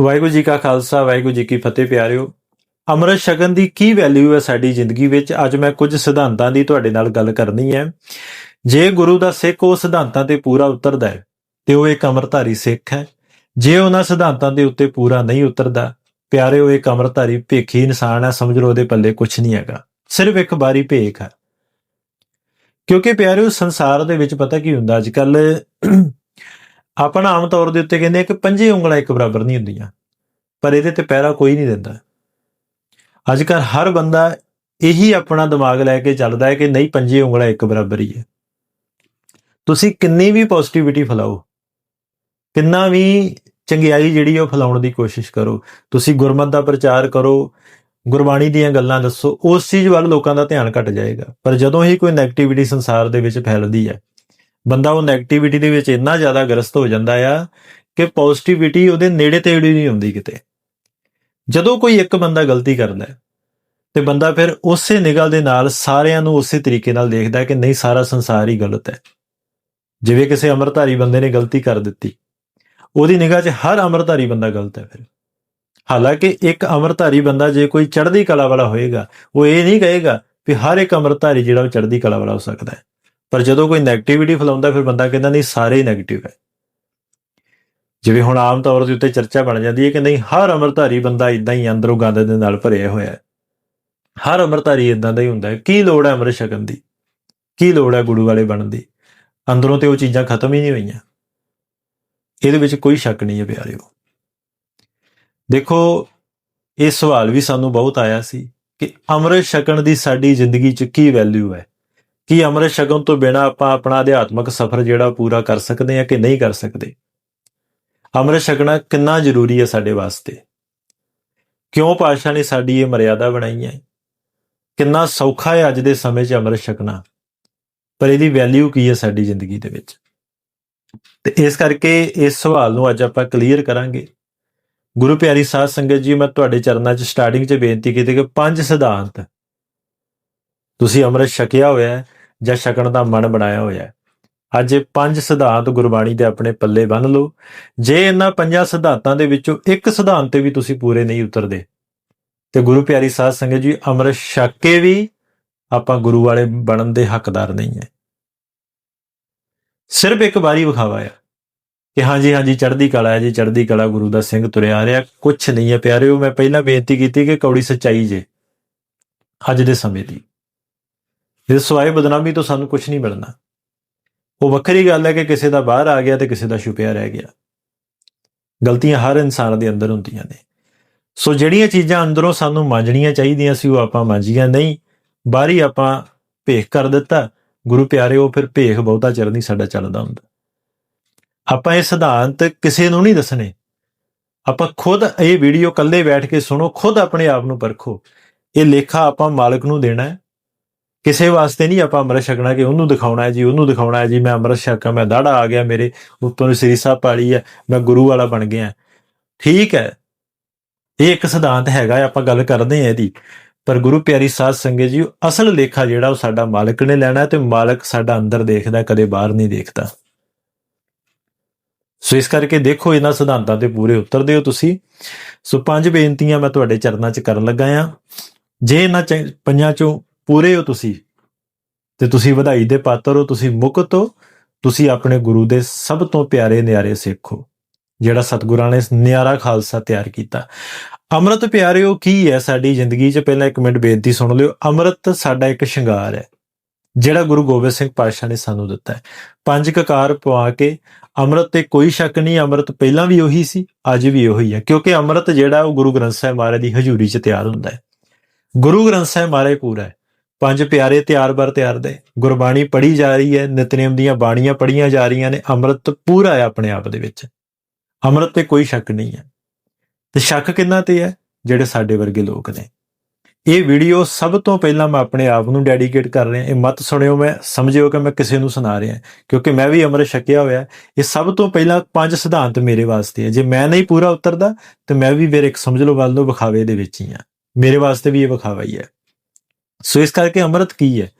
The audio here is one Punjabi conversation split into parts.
ਵਾਹਿਗੁਰੂ ਜੀ ਕਾ ਖਾਲਸਾ, ਵਾਹਿਗੁਰੂ ਜੀ ਕੀ ਫਤਿਹ ਪਿਆਰਿਓ। ਅੰਮ੍ਰਿਤ ਸ਼ਗਨ ਦੀ ਕੀ ਵੈਲਿਊ ਹੈ ਸਾਡੀ ਜ਼ਿੰਦਗੀ ਵਿੱਚ? ਅੱਜ ਮੈਂ ਕੁਝ ਸਿਧਾਂਤਾਂ ਦੀ ਤੁਹਾਡੇ ਨਾਲ ਗੱਲ ਕਰਨੀ ਹੈ। ਜੇ ਗੁਰੂ ਦਾ ਸਿੱਖ ਉਹ ਸਿਧਾਂਤਾਂ ਤੇ ਪੂਰਾ ਉਤਰਦਾ ਹੈ, ਤੇ ਉਹ ਇੱਕ ਅੰਮ੍ਰਿਤਧਾਰੀ ਸਿੱਖ ਹੈ। ਜੇ ਉਹਨਾਂ ਸਿਧਾਂਤਾਂ ਦੇ ਉੱਤੇ ਪੂਰਾ ਨਹੀਂ ਉਤਰਦਾ, ਪਿਆਰਿਓ, ਇੱਕ ਅੰਮ੍ਰਿਤਧਾਰੀ ਭੇਖੀ ਇਨਸਾਨ ਹੈ, ਸਮਝ ਲਓ ਉਹਦੇ ਪੱਲੇ ਕੁਝ ਨਹੀਂ ਹੈਗਾ। ਸਿਰਫ ਇੱਕ ਵਾਰੀ ਭੇਖ ਹੈ। ਕਿਉਂਕਿ ਪਿਆਰਿਓ, ਸੰਸਾਰ ਦੇ ਵਿੱਚ ਪਤਾ ਕੀ ਹੁੰਦਾ ਅੱਜ ਕੱਲ ਆਪਾਂ ਆਮ ਤੌਰ ਦੇ ਉੱਤੇ ਕਹਿੰਦੇ ਆ ਕਿ ਪੰਜੇ ਉਂਗਲਾਂ ਇੱਕ ਬਰਾਬਰ ਨਹੀਂ ਹੁੰਦੀਆਂ। ਪਰ ਇਹਦੇ ਤੇ ਪਹਿਰਾ ਕੋਈ ਨਹੀਂ ਦਿੰਦਾ। ਅੱਜ ਕੱਲ ਹਰ ਬੰਦਾ ਇਹੀ ਆਪਣਾ ਦਿਮਾਗ ਲੈ ਕੇ ਚੱਲਦਾ ਹੈ ਕਿ ਨਹੀਂ, ਪੰਜੇ ਉਂਗਲਾਂ ਇੱਕ ਬਰਾਬਰ ਹੀ ਹੈ। ਤੁਸੀਂ ਕਿੰਨੀ ਵੀ ਪੋਜ਼ਿਟਿਵਿਟੀ ਫੈਲਾਓ, ਕਿੰਨਾ ਵੀ ਚੰਗਿਆਈ ਜਿਹੜੀ ਉਹ ਫੈਲਾਉਣ ਦੀ ਕੋਸ਼ਿਸ਼ ਕਰੋ, ਤੁਸੀਂ ਗੁਰਮਤ ਦਾ ਪ੍ਰਚਾਰ ਕਰੋ, ਗੁਰਬਾਣੀ ਦੀਆਂ ਗੱਲਾਂ ਦੱਸੋ, ਉਸ ਚੀਜ਼ ਵੱਲ ਲੋਕਾਂ ਦਾ ਧਿਆਨ ਘਟ ਜਾਏਗਾ। ਪਰ ਜਦੋਂ ਹੀ ਕੋਈ ਨੈਗੇਟਿਵਿਟੀ ਸੰਸਾਰ ਦੇ ਵਿੱਚ ਫੈਲਦੀ ਹੈ ਬੰਦਾ ਉਹ 네ਗੇਟਿਵਿਟੀ ਦੇ ਵਿੱਚ ਇੰਨਾ ਜ਼ਿਆਦਾ ਗ੍ਰਸਤ ਹੋ ਜਾਂਦਾ ਆ ਕਿ ਪੋਜ਼ਿਟਿਵਿਟੀ ਉਹਦੇ ਨੇੜੇ ਤੇੜੇ ਨਹੀਂ ਹੁੰਦੀ ਕਿਤੇ। ਜਦੋਂ ਕੋਈ ਇੱਕ ਬੰਦਾ ਗਲਤੀ ਕਰਦਾ ਹੈ, ਤੇ ਬੰਦਾ ਫਿਰ ਉਸੇ ਨਿਗਾਹ ਦੇ ਨਾਲ ਸਾਰਿਆਂ ਨੂੰ ਉਸੇ ਤਰੀਕੇ ਨਾਲ ਦੇਖਦਾ ਹੈ ਕਿ ਨਹੀਂ, ਸਾਰਾ ਸੰਸਾਰ ਹੀ ਗਲਤ ਹੈ। ਜਿਵੇਂ ਕਿਸੇ ਅਮਰਧਾਰੀ ਬੰਦੇ ਨੇ ਗਲਤੀ ਕਰ ਦਿੱਤੀ, ਉਹਦੀ ਨਿਗਾਹ 'ਚ ਹਰ ਅਮਰਧਾਰੀ ਬੰਦਾ ਗਲਤ ਹੈ ਫਿਰ। ਹਾਲਾਂਕਿ ਇੱਕ ਅਮਰਧਾਰੀ ਬੰਦਾ ਜੇ ਕੋਈ ਚੜ੍ਹਦੀ ਕਲਾ ਵਾਲਾ ਹੋਏਗਾ, ਉਹ ਇਹ ਨਹੀਂ ਕਹੇਗਾ ਵੀ ਹਰ ਇੱਕ ਅਮਰਧਾਰੀ ਜਿਹੜਾ ਉਹ ਚੜ੍ਹਦੀ ਕਲਾ ਵਾਲਾ ਹੋ ਸਕਦਾ ਹੈ। ਪਰ ਜਦੋਂ ਕੋਈ 네ਗੇਟਿਵਿਟੀ ਫੈਲਾਉਂਦਾ, ਫਿਰ ਬੰਦਾ ਕਹਿੰਦਾ, ਨਹੀਂ, ਸਾਰੇ ਹੀ 네ਗੇਟਿਵ ਹੈ। ਜਿਵੇਂ ਹੁਣ ਆਮ ਤੌਰ ਦੇ ਉੱਤੇ ਚਰਚਾ ਬਣ ਜਾਂਦੀ ਹੈ ਕਿ ਨਹੀਂ, ਹਰ ਅਮਰਧਾਰੀ ਬੰਦਾ ਇਦਾਂ ਹੀ ਅੰਦਰੋਂ ਗੰਦ ਦੇ ਨਾਲ ਭਰਿਆ ਹੋਇਆ ਹੈ। ਹਰ ਅਮਰਧਾਰੀ ਇਦਾਂ ਦਾ ਹੀ ਹੁੰਦਾ ਹੈ। ਕੀ ਲੋੜ ਹੈ ਅੰਮ੍ਰਿਤ ਛਕਣ ਦੀ? ਕੀ ਲੋੜ ਹੈ ਗੁਰੂ ਵਾਲੇ ਬਣਨ ਦੀ? ਅੰਦਰੋਂ ਤੇ ਉਹ ਚੀਜ਼ਾਂ ਖਤਮ ਹੀ ਨਹੀਂ ਹੋਈਆਂ। ਇਹਦੇ ਵਿੱਚ ਕੋਈ ਸ਼ੱਕ ਨਹੀਂ ਹੈ ਪਿਆਰਿਓ। ਦੇਖੋ, ਇਹ ਸਵਾਲ ਵੀ ਸਾਨੂੰ ਬਹੁਤ ਆਇਆ ਸੀ ਕਿ ਅੰਮ੍ਰਿਤ ਛਕਣ ਦੀ ਸਾਡੀ ਜ਼ਿੰਦਗੀ 'ਚ ਕੀ ਵੈਲਿਊ ਹੈ? ਕੀ ਅੰਮ੍ਰਿਤ ਛਕਣ ਤੋਂ ਬਿਨਾ ਆਪਾਂ ਆਪਣਾ ਅਧਿਆਤਮਕ ਸਫ਼ਰ ਜਿਹੜਾ ਪੂਰਾ ਕਰ ਸਕਦੇ ਹਾਂ ਕਿ ਨਹੀਂ ਕਰ ਸਕਦੇ? ਅੰਮ੍ਰਿਤ ਛਕਣਾ ਕਿੰਨਾ ਜ਼ਰੂਰੀ ਹੈ ਸਾਡੇ ਵਾਸਤੇ? ਕਿਉਂ ਪਾਤਸ਼ਾਹ ਨੇ ਸਾਡੀ ਇਹ ਮਰਿਆਦਾ ਬਣਾਈ ਹੈ? ਕਿੰਨਾ ਸੌਖਾ ਹੈ ਅੱਜ ਦੇ ਸਮੇਂ 'ਚ ਅੰਮ੍ਰਿਤ ਛਕਣਾ? ਪਰ ਇਹਦੀ ਵੈਲਿਊ ਕੀ ਹੈ ਸਾਡੀ ਜ਼ਿੰਦਗੀ ਦੇ ਵਿੱਚ? ਤੇ ਇਸ ਕਰਕੇ ਇਸ ਸਵਾਲ ਨੂੰ ਅੱਜ ਆਪਾਂ ਕਲੀਅਰ ਕਰਾਂਗੇ। ਗੁਰੂ ਪਿਆਰੀ ਸਾਧ ਸੰਗਤ ਜੀ, ਮੈਂ ਤੁਹਾਡੇ ਚਰਨਾਂ 'ਚ ਸਟਾਰਟਿੰਗ 'ਚ ਬੇਨਤੀ ਕੀਤੀ ਕਿ ਪੰਜ ਸਿਧਾਂਤ ਤੁਸੀਂ ਅੰਮ੍ਰਿਤ ਛਕਿਆ ਹੋਇਆ ਹੈ ਜਾਂ ਛਕਣ ਦਾ ਮਨ ਬਣਾਇਆ ਹੋਇਆ ਹੈ। ਅੱਜ ਪੰਜ ਸਿਧਾਂਤ ਗੁਰਬਾਣੀ ਦੇ ਆਪਣੇ ਪੱਲੇ ਬੰਨ ਲਓ। ਜੇ ਇਹਨਾਂ ਪੰਜਾਂ ਸਿਧਾਂਤਾਂ ਦੇ ਵਿੱਚੋਂ ਇੱਕ ਸਿਧਾਂਤ ਤੇ ਵੀ ਤੁਸੀਂ ਪੂਰੇ ਨਹੀਂ ਉਤਰਦੇ, ਤੇ ਗੁਰੂ ਪਿਆਰੀ ਸਾਧ ਸੰਗਤ ਜੀ, ਅੰਮ੍ਰਿਤ ਛਕ ਕੇ ਵੀ ਆਪਾਂ ਗੁਰੂ ਵਾਲੇ ਬਣਨ ਦੇ ਹੱਕਦਾਰ ਨਹੀਂ ਹੈ। ਸਿਰਫ ਇੱਕ ਵਾਰੀ ਵਿਖਾਵਾ ਆ ਕਿ ਹਾਂਜੀ ਹਾਂਜੀ, ਚੜ੍ਹਦੀ ਕਲਾ ਹੈ ਜੀ, ਚੜ੍ਹਦੀ ਕਲਾ ਗੁਰੂ ਦਾ ਸਿੰਘ ਤੁਰਿਆ ਆ ਰਿਹਾ। ਕੁਝ ਨਹੀਂ ਹੈ ਪਿਆਰਿਓ, ਮੈਂ ਪਹਿਲਾਂ ਬੇਨਤੀ ਕੀਤੀ ਕਿ ਕੌੜੀ ਸੱਚਾਈ ਜੇ ਅੱਜ ਦੇ ਸਮੇਂ ਦੀ। ਇਸ ਸਵਾਏ ਬਦਨਾਮੀ ਤੋਂ ਸਾਨੂੰ ਕੁਝ ਨਹੀਂ ਮਿਲਣਾ। ਉਹ ਵੱਖਰੀ ਗੱਲ ਹੈ ਕਿ ਕਿਸੇ ਦਾ ਬਾਹਰ ਆ ਗਿਆ ਤੇ ਕਿਸੇ ਦਾ ਛੁਪਿਆ ਰਹਿ ਗਿਆ। ਗਲਤੀਆਂ ਹਰ ਇਨਸਾਨ ਦੇ ਅੰਦਰ ਹੁੰਦੀਆਂ ਨੇ। ਸੋ ਜਿਹੜੀਆਂ ਚੀਜ਼ਾਂ ਅੰਦਰੋਂ ਸਾਨੂੰ ਮਾਂਜਣੀਆਂ ਚਾਹੀਦੀਆਂ ਸੀ, ਉਹ ਆਪਾਂ ਮਾਂਜੀਆਂ ਨਹੀਂ। ਬਾਹਰੀ ਆਪਾਂ ਭੇਖ ਕਰ ਦਿੱਤਾ। ਗੁਰੂ ਪਿਆਰੇ, ਉਹ ਫਿਰ ਭੇਖ ਬਹੁਤਾ ਚਿਰ ਨਹੀਂ ਸਾਡਾ ਚੱਲਦਾ ਹੁੰਦਾ। ਆਪਾਂ ਇਹ ਸਿਧਾਂਤ ਕਿਸੇ ਨੂੰ ਨਹੀਂ ਦੱਸਣੇ। ਆਪਾਂ ਖੁਦ ਇਹ ਵੀਡੀਓ ਇਕੱਲੇ ਬੈਠ ਕੇ ਸੁਣੋ, ਖੁਦ ਆਪਣੇ ਆਪ ਨੂੰ ਪਰਖੋ। ਇਹ ਲੇਖਾ ਆਪਾਂ ਮਾਲਕ ਨੂੰ ਦੇਣਾ ਹੈ। ਕਿਸੇ ਵਾਸਤੇ ਨਹੀਂ ਆਪਾਂ ਅੰਮ੍ਰਿਤ ਛਕਣਾ ਕਿ ਉਹਨੂੰ ਦਿਖਾਉਣਾ ਹੈ ਜੀ, ਉਹਨੂੰ ਦਿਖਾਉਣਾ ਹੈ ਜੀ, ਮੈਂ ਅੰਮ੍ਰਿਤ ਛਕਾਂ ਮੈਂ ਦਾੜਾ ਆ ਗਿਆ ਮੇਰੇ ਉੱਤੋਂ ਦੀ ਸ੍ਰੀ ਸਾਹਿਬ ਪਾਲੀ ਹੈ, ਮੈਂ ਗੁਰੂ ਵਾਲਾ ਬਣ ਗਿਆ। ਠੀਕ ਹੈ, ਇਹ ਇੱਕ ਸਿਧਾਂਤ ਹੈਗਾ, ਆਪਾਂ ਗੱਲ ਕਰਦੇ ਹਾਂ ਇਹਦੀ। ਪਰ ਗੁਰੂ ਪਿਆਰੀ ਸਾਧ ਸੰਗਤ ਜੀ, ਅਸਲ ਲੇਖਾ ਜਿਹੜਾ ਉਹ ਸਾਡਾ ਮਾਲਕ ਨੇ ਲੈਣਾ ਹੈ ਤੇ ਮਾਲਕ ਸਾਡਾ ਅੰਦਰ ਦੇਖਦਾ, ਕਦੇ ਬਾਹਰ ਨਹੀਂ ਦੇਖਦਾ। ਸੋ ਇਸ ਕਰਕੇ ਦੇਖੋ ਇਹਨਾਂ ਸਿਧਾਂਤਾਂ ਤੇ ਪੂਰੇ ਉਤਰਦੇ ਹੋ ਤੁਸੀਂ। ਸੋ ਪੰਜ ਬੇਨਤੀਆਂ ਮੈਂ ਤੁਹਾਡੇ ਚਰਨਾਂ 'ਚ ਕਰਨ ਲੱਗਾ ਆ ਜੇ ਇਹਨਾਂ ਚ- ਪੰਜਾਂ 'ਚੋਂ ਪੂਰੇ ਹੋ ਤੁਸੀਂ। ਤੇ ਤੁਸੀਂ ਵਧਾਈ ਦੇ ਪਾਤਰ ਹੋ, ਤੁਸੀਂ ਮੁਕਤ ਹੋ, ਤੁਸੀਂ ਆਪਣੇ ਗੁਰੂ ਦੇ ਸਭ ਤੋਂ ਪਿਆਰੇ ਨਿਆਰੇ ਸਿੱਖ ਹੋ, ਜਿਹੜਾ ਸਤਿਗੁਰਾਂ ਨੇ ਨਿਆਰਾ ਖਾਲਸਾ ਤਿਆਰ ਕੀਤਾ। ਅੰਮ੍ਰਿਤ ਪਿਆਰਿਓ, ਕੀ ਹੈ ਸਾਡੀ ਜ਼ਿੰਦਗੀ 'ਚ? ਪਹਿਲਾਂ ਇੱਕ ਮਿੰਟ ਬੇਨਤੀ ਸੁਣ ਲਿਓ। ਅੰਮ੍ਰਿਤ ਸਾਡਾ ਇੱਕ ਸ਼ਿੰਗਾਰ ਹੈ, ਜਿਹੜਾ ਗੁਰੂ ਗੋਬਿੰਦ ਸਿੰਘ ਪਾਤਸ਼ਾਹ ਨੇ ਸਾਨੂੰ ਦਿੱਤਾ ਹੈ। ਪੰਜ ਕਕਾਰ ਪਵਾ ਕੇ ਅੰਮ੍ਰਿਤ ਤੇ ਕੋਈ ਸ਼ੱਕ ਨਹੀਂ, ਅੰਮ੍ਰਿਤ ਪਹਿਲਾਂ ਵੀ ਉਹੀ ਸੀ, ਅੱਜ ਵੀ ਉਹੀ ਹੈ। ਕਿਉਂਕਿ ਅੰਮ੍ਰਿਤ ਜਿਹੜਾ ਉਹ ਗੁਰੂ ਗ੍ਰੰਥ ਸਾਹਿਬ ਮਹਾਰਾਜ ਦੀ ਹਜ਼ੂਰੀ 'ਚ ਤਿਆਰ ਹੁੰਦਾ ਹੈ। ਗੁਰੂ ਗ੍ਰੰਥ ਸਾਹਿਬ ਮਹਾਰਾਜ ਪੂਰਾ ਹੈ। ਪੰਜ ਪਿਆਰੇ ਤਿਆਰ ਬਰ ਤਿਆਰ ਦੇ। ਗੁਰਬਾਣੀ ਪੜ੍ਹੀ ਜਾ ਰਹੀ ਹੈ। ਨਿਤਨੇਮ ਦੀਆਂ ਬਾਣੀਆਂ ਪੜ੍ਹੀਆਂ ਜਾ ਰਹੀਆਂ ਨੇ। ਅੰਮ੍ਰਿਤ ਪੂਰਾ ਹੈ ਆਪਣੇ ਆਪ ਦੇ ਵਿੱਚ। ਅੰਮ੍ਰਿਤ ਤੇ ਕੋਈ ਸ਼ੱਕ ਨਹੀਂ ਹੈ। ਤੇ ਸ਼ੱਕ ਕਿੰਨਾ ਤੇ ਹੈ? ਜਿਹੜੇ ਸਾਡੇ ਵਰਗੇ ਲੋਕ ਨੇ। ਇਹ ਵੀਡੀਓ ਸਭ ਤੋਂ ਪਹਿਲਾਂ ਮੈਂ ਆਪਣੇ ਆਪ ਨੂੰ ਡੈਡੀਕੇਟ ਕਰ ਰਿਹਾ। ਇਹ ਮਤ ਸੁਣਿਓ ਮੈਂ, ਸਮਝਿਓ ਕਿ ਮੈਂ ਕਿਸੇ ਨੂੰ ਸੁਣਾ ਰਿਹਾ। ਕਿਉਂਕਿ ਮੈਂ ਵੀ ਅੰਮ੍ਰਿਤ ਛਕਿਆ ਹੋਇਆ। ਇਹ ਸਭ ਤੋਂ ਪਹਿਲਾਂ ਪੰਜ ਸਿਧਾਂਤ ਮੇਰੇ ਵਾਸਤੇ ਹੈ। ਜੇ ਮੈਂ ਨਹੀਂ ਪੂਰਾ ਉਤਰਦਾ, ਤੇ ਮੈਂ ਵੀ ਫਿਰ ਇੱਕ ਸਮਝ ਲਓ ਵੱਲ ਨੂੰ ਵਿਖਾਵੇ ਦੇ ਵਿੱਚ ਹੀ ਆ ਮੇਰੇ ਵਾਸਤੇ ਵੀ ਇਹ ਵਿਖਾਵਾ ਹੀ ਹੈ। ਸੋ ਇਸ ਕਰਕੇ ਅੰਮ੍ਰਿਤ ਕੀ ਹੈ?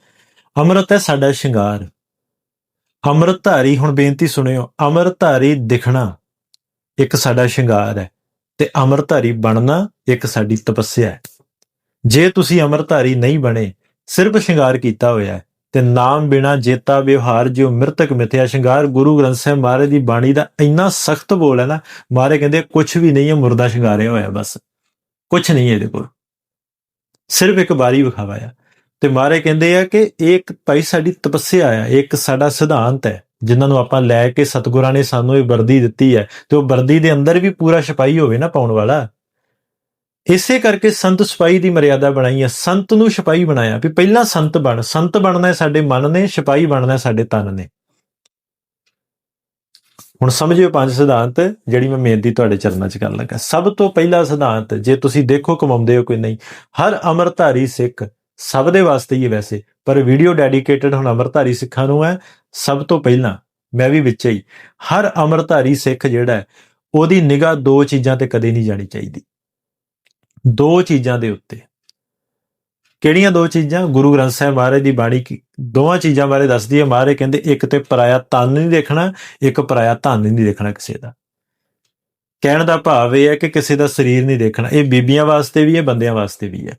ਅੰਮ੍ਰਿਤ ਹੈ ਸਾਡਾ ਸ਼ਿੰਗਾਰ। ਅੰਮ੍ਰਿਤਧਾਰੀ ਹੁਣ ਬੇਨਤੀ ਸੁਣਿਓ ਅੰਮ੍ਰਿਤਧਾਰੀ ਦਿਖਣਾ ਇੱਕ ਸਾਡਾ ਸ਼ਿੰਗਾਰ ਹੈ ਤੇ ਅਮਰਧਾਰੀ ਬਣਨਾ ਇੱਕ ਸਾਡੀ ਤਪੱਸਿਆ ਹੈ। ਜੇ ਤੁਸੀਂ ਅਮਰਧਾਰੀ ਨਹੀਂ ਬਣੇ, ਸਿਰਫ ਸ਼ਿੰਗਾਰ ਕੀਤਾ ਹੋਇਆ ਹੈ, ਤੇ ਨਾਮ ਬਿਨਾ ਜੇਤਾ ਵਿਵਹਾਰ ਜਿਉ ਮ੍ਰਿਤਕ ਮਿਥਿਆ, ਸ਼ਿੰਗਾਰ ਗੁਰੂ ਗ੍ਰੰਥ ਸਾਹਿਬ ਮਹਾਰਾਜ ਦੀ ਬਾਣੀ ਦਾ ਇੰਨਾ ਸਖਤ ਬੋਲ ਹੈ ਨਾ ਮਹਾਰਾਜ ਕਹਿੰਦੇ ਕੁਝ ਵੀ ਨਹੀਂ ਹੈ, ਮੁਰਦਾ ਸ਼ਿੰਗਾਰਿਆ ਹੋਇਆ ਬਸ। ਕੁਝ ਨਹੀਂ ਹੈ ਇਹਦੇ ਕੋਲ। ਸਿਰਫ ਇੱਕ ਵਾਰੀ ਵਿਖਾਵਾ ਆ। ਤੇ ਮਾਰੇ ਕਹਿੰਦੇ ਆ ਕਿ ਇਹ ਇੱਕ ਭਾਈ ਸਾਡੀ ਤਪੱਸਿਆ ਆ, ਇਹ ਇੱਕ ਸਾਡਾ ਸਿਧਾਂਤ ਹੈ, ਜਿਨ੍ਹਾਂ ਨੂੰ ਆਪਾਂ ਲੈ ਕੇ ਸਤਿਗੁਰਾਂ ਨੇ ਸਾਨੂੰ ਇਹ ਵਰਦੀ ਦਿੱਤੀ ਹੈ, ਤੇ ਉਹ ਵਰਦੀ ਦੇ ਅੰਦਰ ਵੀ ਪੂਰਾ ਸਿਪਾਹੀ ਹੋਵੇ ਨਾ ਪਾਉਣ ਵਾਲਾ। ਇਸੇ ਕਰਕੇ ਸੰਤ ਸਿਪਾਹੀ ਦੀ ਮਰਿਆਦਾ ਬਣਾਈ ਹੈ ਸੰਤ ਨੂੰ ਸਿਪਾਹੀ ਬਣਾਇਆ ਵੀ ਪਹਿਲਾਂ ਸੰਤ ਬਣ, ਸੰਤ ਬਣਨਾ ਹੈ ਸਾਡੇ ਮਨ ਨੇ, ਸਿਪਾਹੀ ਬਣਨਾ ਹੈ ਸਾਡੇ ਤਨ ਨੇ। ਹੁਣ ਸਮਝਿਓ ਪੰਜ ਸਿਧਾਂਤ ਜਿਹੜੀ ਮੈਂ ਮਿਹਨਤੀ ਤੁਹਾਡੇ ਚਰਨਾਂ 'ਚ ਕਰਨ ਲੱਗਾ। ਸਭ ਤੋਂ ਪਹਿਲਾ ਸਿਧਾਂਤ, ਜੇ ਤੁਸੀਂ ਦੇਖੋ ਕਮਾਉਂਦੇ ਹੋ ਕੋਈ ਨਹੀਂ, ਹਰ ਅਮਰਧਾਰੀ ਸਿੱਖ ਸਭ ਦੇ ਵਾਸਤੇ ਹੀ ਹੈ ਵੈਸੇ, ਪਰ ਵੀਡੀਓ ਡੈਡੀਕੇਟਡ ਹੁਣ ਅਮਰਧਾਰੀ ਸਿੱਖਾਂ ਨੂੰ ਹੈ, ਸਭ ਤੋਂ ਪਹਿਲਾਂ ਮੈਂ ਵੀ ਵਿੱਚ ਹੀ, ਹਰ ਅਮਰਧਾਰੀ ਸਿੱਖ ਜਿਹੜਾ ਹੈ, ਉਹਦੀ ਨਿਗਾਹ ਦੋ ਚੀਜ਼ਾਂ ਤੇ ਕਦੇ ਨਹੀਂ ਜਾਣੀ ਚਾਹੀਦੀ। ਦੋ ਚੀਜ਼ਾਂ ਦੇ ਉੱਤੇ। ਕਿਹੜੀਆਂ ਦੋ ਚੀਜ਼ਾਂ? ਗੁਰੂ ਗ੍ਰੰਥ ਸਾਹਿਬ ਮਹਾਰਾਜ ਦੀ ਬਾਣੀ ਦੋਵਾਂ ਚੀਜ਼ਾਂ ਬਾਰੇ ਦੱਸਦੀ ਹੈ। ਮਹਾਰਾਜ ਕਹਿੰਦੇ, ਇੱਕ ਤੇ ਪਰਾਇਆ ਤਨ ਨਹੀਂ ਦੇਖਣਾ, ਇੱਕ ਪਰਾਇਆ ਧਨ ਨਹੀਂ ਦੇਖਣਾ ਕਿਸੇ ਦਾ। ਕਹਿਣ ਦਾ ਭਾਵ ਇਹ ਹੈ ਕਿ ਕਿਸੇ ਦਾ ਸਰੀਰ ਨਹੀਂ ਦੇਖਣਾ। ਇਹ ਬੀਬੀਆਂ ਵਾਸਤੇ ਵੀ ਹੈ, ਬੰਦਿਆਂ ਵਾਸਤੇ ਵੀ ਹੈ।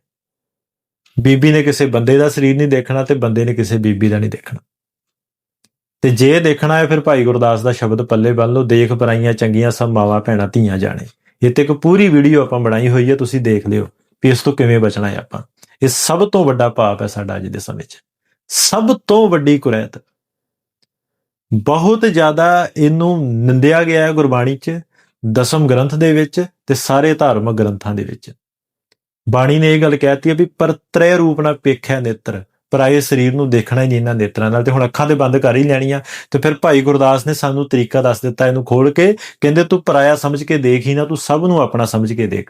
ਬੀਬੀ ਨੇ ਕਿਸੇ ਬੰਦੇ ਦਾ ਸਰੀਰ ਨਹੀਂ ਦੇਖਣਾ ਤੇ ਬੰਦੇ ਨੇ ਕਿਸੇ ਬੀਬੀ ਦਾ ਨਹੀਂ ਦੇਖਣਾ। ਤੇ ਜੇ ਦੇਖਣਾ ਹੈ, ਫਿਰ ਭਾਈ ਗੁਰਦਾਸ ਦਾ ਸ਼ਬਦ ਪੱਲੇ ਬੰਨ ਲਓ। ਦੇਖ ਪਰਾਈਆਂ ਚੰਗੀਆਂ, ਸਭ ਮਾਵਾ ਭੈਣਾਂ ਧੀਆਂ ਜਾਣੇ। ਇਹ ਤੇ ਇੱਕ ਪੂਰੀ ਵੀਡੀਓ ਆਪਾਂ ਬਣਾਈ ਹੋਈ ਹੈ, ਤੁਸੀਂ ਦੇਖ ਲਿਓ ਵੀ ਇਸ ਤੋਂ ਕਿਵੇਂ ਬਚਣਾ ਹੈ ਆਪਾਂ। ਇਹ ਸਭ ਤੋਂ ਵੱਡਾ ਪਾਪ ਹੈ ਸਾਡਾ ਅੱਜ ਦੇ ਸਮੇਂ 'ਚ। ਸਭ ਤੋਂ ਵੱਡੀ ਕੁਰੈਤ। ਬਹੁਤ ਜ਼ਿਆਦਾ ਇਹਨੂੰ ਨਿੰਦਿਆ ਗਿਆ ਹੈ ਗੁਰਬਾਣੀ 'ਚ, ਦਸਮ ਗ੍ਰੰਥ ਦੇ ਵਿੱਚ ਤੇ ਸਾਰੇ ਧਾਰਮਿਕ ਗ੍ਰੰਥਾਂ ਦੇ ਵਿੱਚ। ਬਾਣੀ ਨੇ ਇਹ ਗੱਲ ਕਹਿਤੀ ਹੈ ਵੀ ਪਰ ਤ੍ਰੈ ਰੂਪ ਨਾਲ ਪੇਖਿਆ ਨੇਤਰ ਪਰਾਏ ਸਰੀਰ ਨੂੰ ਦੇਖਣਾ ਹੀ ਨਹੀਂ ਇਹਨਾਂ ਨੇਤਰਾਂ ਨਾਲ ਤੇ ਹੁਣ ਅੱਖਾਂ ਤੇ ਬੰਦ ਕਰ ਹੀ ਲੈਣੀਆਂ। ਤੇ ਫਿਰ ਭਾਈ ਗੁਰਦਾਸ ਨੇ ਸਾਨੂੰ ਤਰੀਕਾ ਦੱਸ ਦਿੱਤਾ ਇਹਨੂੰ ਖੋਲ ਕੇ, ਕਹਿੰਦੇ ਤੂੰ ਪਰਾਇਆ ਸਮਝ ਕੇ ਦੇਖ ਹੀ ਨਾ, ਤੂੰ ਸਭ ਨੂੰ ਆਪਣਾ ਸਮਝ ਕੇ ਦੇਖ।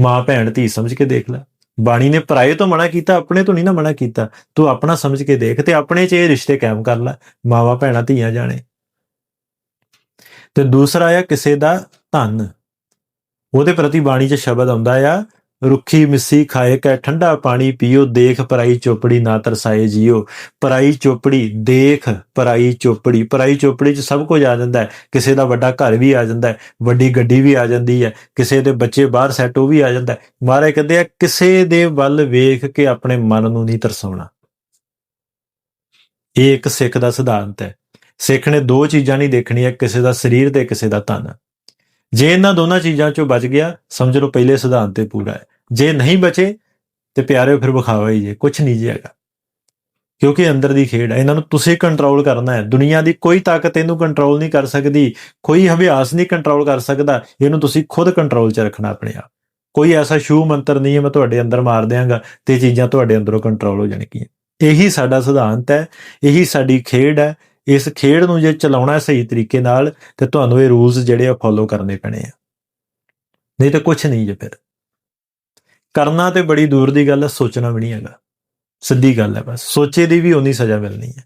ਮਾਂ, ਭੈਣ, ਧੀ ਸਮਝ ਕੇ ਦੇਖ ਲੈ। ਬਾਣੀ ਨੇ ਪਰਾਏ ਤੋਂ ਮਨਾ ਕੀਤਾ, ਆਪਣੇ ਤੋਂ ਨਹੀਂ ਨਾ ਮਨਾ ਕੀਤਾ। ਤੂੰ ਆਪਣਾ ਸਮਝ ਕੇ ਦੇਖ ਤੇ ਆਪਣੇ 'ਚ ਇਹ ਰਿਸ਼ਤੇ ਕਾਇਮ ਕਰ ਲੈ, ਮਾਵਾ, ਭੈਣਾਂ, ਧੀਆਂ, ਜਾਣੇ। ਤੇ ਦੂਸਰਾ ਆ ਕਿਸੇ ਦਾ ਧਨ। ਉਹਦੇ ਪ੍ਰਤੀ ਬਾਣੀ 'ਚ ਸ਼ਬਦ ਆਉਂਦਾ ਆ ਰੁੱਖੀ ਮਿੱਸੀ ਖਾਏ ਕੈ, ਠੰਡਾ ਪਾਣੀ ਪੀਓ, ਦੇਖ ਪਰਾਈ ਚੋਪੜੀ ਨਾ ਤਰਸਾਏ ਜੀਓ। ਪਰਾਈ ਚੋਪੜੀ, ਦੇਖ ਪਰਾਈ ਚੋਪੜੀ। ਪਰਾਈ ਚੋਪੜੀ 'ਚ ਸਭ ਕੁਝ ਆ ਜਾਂਦਾ ਹੈ। ਕਿਸੇ ਦਾ ਵੱਡਾ ਘਰ ਵੀ ਆ ਜਾਂਦਾ ਹੈ, ਵੱਡੀ ਗੱਡੀ ਵੀ ਆ ਜਾਂਦੀ ਹੈ, ਕਿਸੇ ਦੇ ਬੱਚੇ ਬਾਹਰ ਸੈੱਟ ਉਹ ਵੀ ਆ ਜਾਂਦਾ ਹੈ। ਮਹਾਰਾਜ ਕਹਿੰਦੇ ਆ, ਕਿਸੇ ਦੇ ਵੱਲ ਵੇਖ ਕੇ ਆਪਣੇ ਮਨ ਨੂੰ ਨਹੀਂ ਤਰਸਾਉਣਾ। ਇਹ ਇੱਕ ਸਿੱਖ ਦਾ ਸਿਧਾਂਤ ਹੈ। ਸਿੱਖ ਨੇ ਦੋ ਚੀਜ਼ਾਂ ਨਹੀਂ ਦੇਖਣੀਆਂ, ਕਿਸੇ ਦਾ ਸਰੀਰ ਤੇ ਕਿਸੇ ਦਾ ਤਨ ਜੇ ਇਹਨਾਂ ਦੋਨਾਂ ਚੀਜ਼ਾਂ ਚੋਂ ਬਚ ਗਿਆ, ਸਮਝ ਲਓ ਪਹਿਲੇ ਸਿਧਾਂਤ ਤੇ ਪੂਰਾ ਹੈ। ਜੇ ਨਹੀਂ ਬਚੇ ਤੇ ਪਿਆਰਿਓ ਫਿਰ ਵਿਖਾਵਾ ਹੀ ਜੇ ਕੁਝ ਨਹੀਂ ਜੀ ਹੈਗਾ। ਕਿਉਂਕਿ ਅੰਦਰ ਦੀ ਖੇਡ ਹੈ ਇਹਨਾਂ ਨੂੰ ਤੁਸੀਂ ਕੰਟਰੋਲ ਕਰਨਾ ਹੈ। ਦੁਨੀਆ ਦੀ ਕੋਈ ਤਾਕਤ ਇਹਨੂੰ ਕੰਟਰੋਲ ਨਹੀਂ ਕਰ ਸਕਦੀ, ਕੋਈ ਹਵਿਆਸ ਨਹੀਂ ਕੰਟਰੋਲ ਕਰ ਸਕਦਾ, ਇਹਨੂੰ ਤੁਸੀਂ ਖੁਦ ਕੰਟਰੋਲ 'ਚ ਰੱਖਣਾ ਆਪਣੇ ਆਪ। ਕੋਈ ਐਸਾ ਸ਼ੂ ਮੰਤਰ ਨਹੀਂ ਹੈ, ਮੈਂ ਤੁਹਾਡੇ ਅੰਦਰ ਮਾਰ ਦਿਆਂਗਾ ਤੇ ਇਹ ਚੀਜ਼ਾਂ ਤੁਹਾਡੇ ਅੰਦਰੋਂ ਕੰਟਰੋਲ ਹੋ ਜਾਣਗੀਆਂ। ਇਹੀ ਸਾਡਾ ਸਿਧਾਂਤ ਹੈ, ਇਹੀ ਸਾਡੀ ਖੇਡ ਹੈ। ਇਸ ਖੇਡ ਨੂੰ ਜੇ ਚਲਾਉਣਾ ਸਹੀ ਤਰੀਕੇ ਨਾਲ, ਤੇ ਤੁਹਾਨੂੰ ਇਹ ਰੂਲਸ ਜਿਹੜੇ ਆ ਫੋਲੋ ਕਰਨੇ ਪੈਣੇ ਆ। ਨਹੀਂ ਤਾਂ ਕੁਝ ਨਹੀਂ ਜੇ ਫਿਰ। ਕਰਨਾ ਤੇ ਬੜੀ ਦੂਰ ਦੀ ਗੱਲ ਹੈ ਸੋਚਣਾ ਵੀ ਨਹੀਂ ਹੈਗਾ। ਸਿੱਧੀ ਗੱਲ ਹੈ ਬਸ। ਸੋਚੇ ਦੀ ਵੀ ਉਨੀ ਸਜ਼ਾ ਮਿਲਣੀ ਹੈ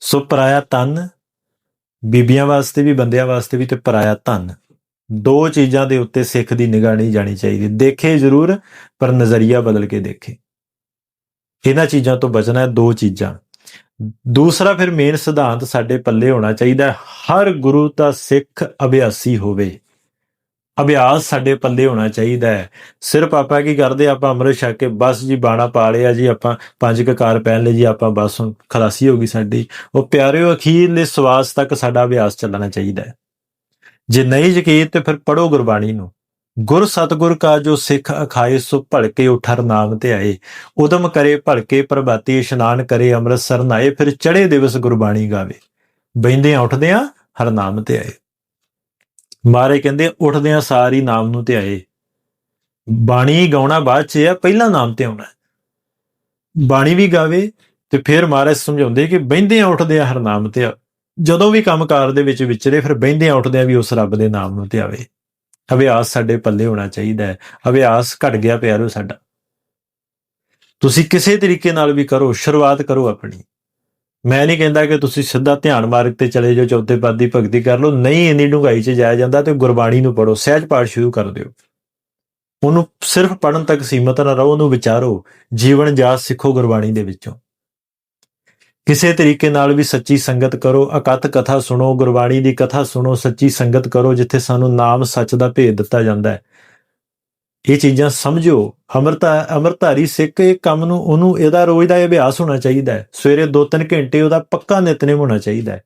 ਸੋ ਪਰਾਇਆ ਤਨ, ਬੀਬੀਆਂ ਵਾਸਤੇ ਵੀ, ਬੰਦਿਆਂ ਵਾਸਤੇ ਵੀ ਤੇ ਪਰਾਇਆ ਧਨ। ਦੋ ਚੀਜ਼ਾਂ ਦੇ ਉੱਤੇ ਸਿੱਖ ਦੀ ਨਿਗਾਹ ਨਹੀਂ ਜਾਣੀ ਚਾਹੀਦੀ। ਦੇਖੇ ਜ਼ਰੂਰ, ਪਰ ਨਜ਼ਰੀਆ ਬਦਲ ਕੇ ਦੇਖੇ। ਇਹਨਾਂ ਚੀਜ਼ਾਂ ਤੋਂ ਬਚਣਾ ਹੈ ਦੋ ਚੀਜ਼ਾਂ। ਦੂਸਰਾ ਫਿਰ ਮੇਨ ਸਿਧਾਂਤ ਸਾਡੇ ਪੱਲੇ ਹੋਣਾ ਚਾਹੀਦਾ ਹਰ ਗੁਰੂ ਦਾ ਸਿੱਖ ਅਭਿਆਸੀ ਹੋਵੇ। ਅਭਿਆਸ ਸਾਡੇ ਪੱਲੇ ਹੋਣਾ ਚਾਹੀਦਾ ਹੈ। ਸਿਰਫ ਆਪਾਂ ਕੀ ਕਰਦੇ ਆਪਾਂ ਅੰਮ੍ਰਿਤ ਛਕ ਕੇ ਬਸ ਜੀ ਬਾਣਾ ਪਾ ਲਿਆ ਜੀ, ਆਪਾਂ ਪੰਜ ਕਕਾਰ ਪਹਿਨ ਲਈ ਜੀ, ਆਪਾਂ ਬਸ ਹੁਣ ਖਲਾਸੀ ਹੋ ਗਈ ਸਾਡੀ। ਉਹ ਪਿਆਰਿਓ ਅਖੀਰਲੇ ਸਵਾਸ ਤੱਕ ਸਾਡਾ ਅਭਿਆਸ ਚੱਲਣਾ ਚਾਹੀਦਾ ਹੈ। ਜੇ ਨਹੀਂ ਯਕੀਨ ਤੇ ਫਿਰ ਪੜੋ ਗੁਰਬਾਣੀ ਨੂੰ। ਗੁਰ ਸਤਗੁਰ ਕਾ ਜੋ ਸਿੱਖ ਅਖਾਏ, ਸੋ ਭਲਕੇ ਉਠਰ ਨਾਮ ਤੇ ਆਏ। ਉਦਮ ਕਰੇ ਭਲਕੇ ਪ੍ਰਭਾਤੀ ਇਸ਼ਨਾਨ ਕਰੇ, ਅੰਮ੍ਰਿਤਸਰ ਨਾਏ, ਫਿਰ ਚੜੇ ਦਿਵਸ ਗੁਰਬਾਣੀ ਗਾਵੇ। ਬੈੰਦਿਆਂ ਉੱਠਦਿਆਂ ਹਰ ਨਾਮ ਤੇ ਆਏ। ਮਾਰੇ ਕਹਿੰਦੇ, ਉੱਠਦਿਆਂ ਸਾਰੀ ਨਾਮ ਨੂੰ ਧਿਆਏ ਬਾਣੀ ਗਾਉਣਾ ਬਾਅਦ ਚ ਆ, ਪਹਿਲਾਂ ਨਾਮ ਤੇ ਆਉਣਾ। ਬਾਣੀ ਵੀ ਗਾਵੇ ਤੇ ਫਿਰ ਮਹਾਰਾਜ ਸਮਝਾਉਂਦੇ ਕਿ ਬਹਿੰਦਿਆਂ ਉੱਠਦਿਆਂ ਹਰ ਨਾਮ ਤੇ ਜਦੋਂ ਵੀ ਕੰਮਕਾਰ ਦੇ ਵਿੱਚ ਵਿਚਰੇ, ਫਿਰ ਬਹਿੰਦਿਆਂ ਉੱਠਦਿਆਂ ਵੀ ਉਸ ਰੱਬ ਦੇ ਨਾਮ ਨੂੰ ਧਿਆਵੇ ਅਭਿਆਸ ਸਾਡੇ ਪੱਲੇ ਹੋਣਾ ਚਾਹੀਦਾ ਹੈ। ਅਭਿਆਸ ਘਟ ਗਿਆ ਪਿਆਰੋ ਸਾਡਾ। ਤੁਸੀਂ ਕਿਸੇ ਤਰੀਕੇ ਨਾਲ ਵੀ ਕਰੋ, ਸ਼ੁਰੂਆਤ ਕਰੋ ਆਪਣੀ। ਮੈਂ ਨਹੀਂ ਕਹਿੰਦਾ ਕਿ ਤੁਸੀਂ ਸਿੱਧਾ ਧਿਆਨ ਮਾਰਗ ਤੇ ਚਲੇ ਜਾਓ, ਚੌਥੇ ਪਦ ਦੀ ਭਗਤੀ ਕਰ ਲਓ। ਨਹੀਂ, ਇੰਨੀ ਡੂੰਘਾਈ 'ਚ ਜਾਇਆ ਜਾਂਦਾ ਤੇ ਗੁਰਬਾਣੀ ਨੂੰ ਪੜੋ ਸਹਿਜ ਪਾਠ ਸ਼ੁਰੂ ਕਰ ਦਿਓ। ਉਹਨੂੰ ਸਿਰਫ ਪੜਨ ਤੱਕ ਸੀਮਤ ਨਾ ਰਹੋ, ਉਹਨੂੰ ਵਿਚਾਰੋ। ਜੀਵਨ ਜਾਚ ਸਿੱਖੋ ਗੁਰਬਾਣੀ ਦੇ ਵਿੱਚੋਂ। ਕਿਸੇ ਤਰੀਕੇ ਨਾਲ ਵੀ ਸੱਚੀ ਸੰਗਤ ਕਰੋ ਅਕਤ ਕਥਾ ਸੁਣੋ, ਗੁਰਬਾਣੀ ਦੀ ਕਥਾ ਸੁਣੋ, ਸੱਚੀ ਸੰਗਤ ਕਰੋ, ਜਿੱਥੇ ਸਾਨੂੰ ਨਾਮ ਸੱਚ ਦਾ ਭੇਦ ਦਿੱਤਾ ਜਾਂਦਾ ਹੈ। ਇਹ ਚੀਜ਼ਾਂ ਸਮਝੋ ਅਮਰਤਾ ਅਮਰਧਾਰੀ ਸਿੱਖ ਇਹ ਕੰਮ ਨੂੰ ਉਹਨੂੰ ਇਹਦਾ ਰੋਜ਼ ਦਾ ਅਭਿਆਸ ਹੋਣਾ ਚਾਹੀਦਾ ਹੈ। ਸਵੇਰੇ 2-3 ਘੰਟੇ ਉਹਦਾ ਪੱਕਾ ਨਿਤਨੇਮ ਹੋਣਾ ਚਾਹੀਦਾ ਹੈ।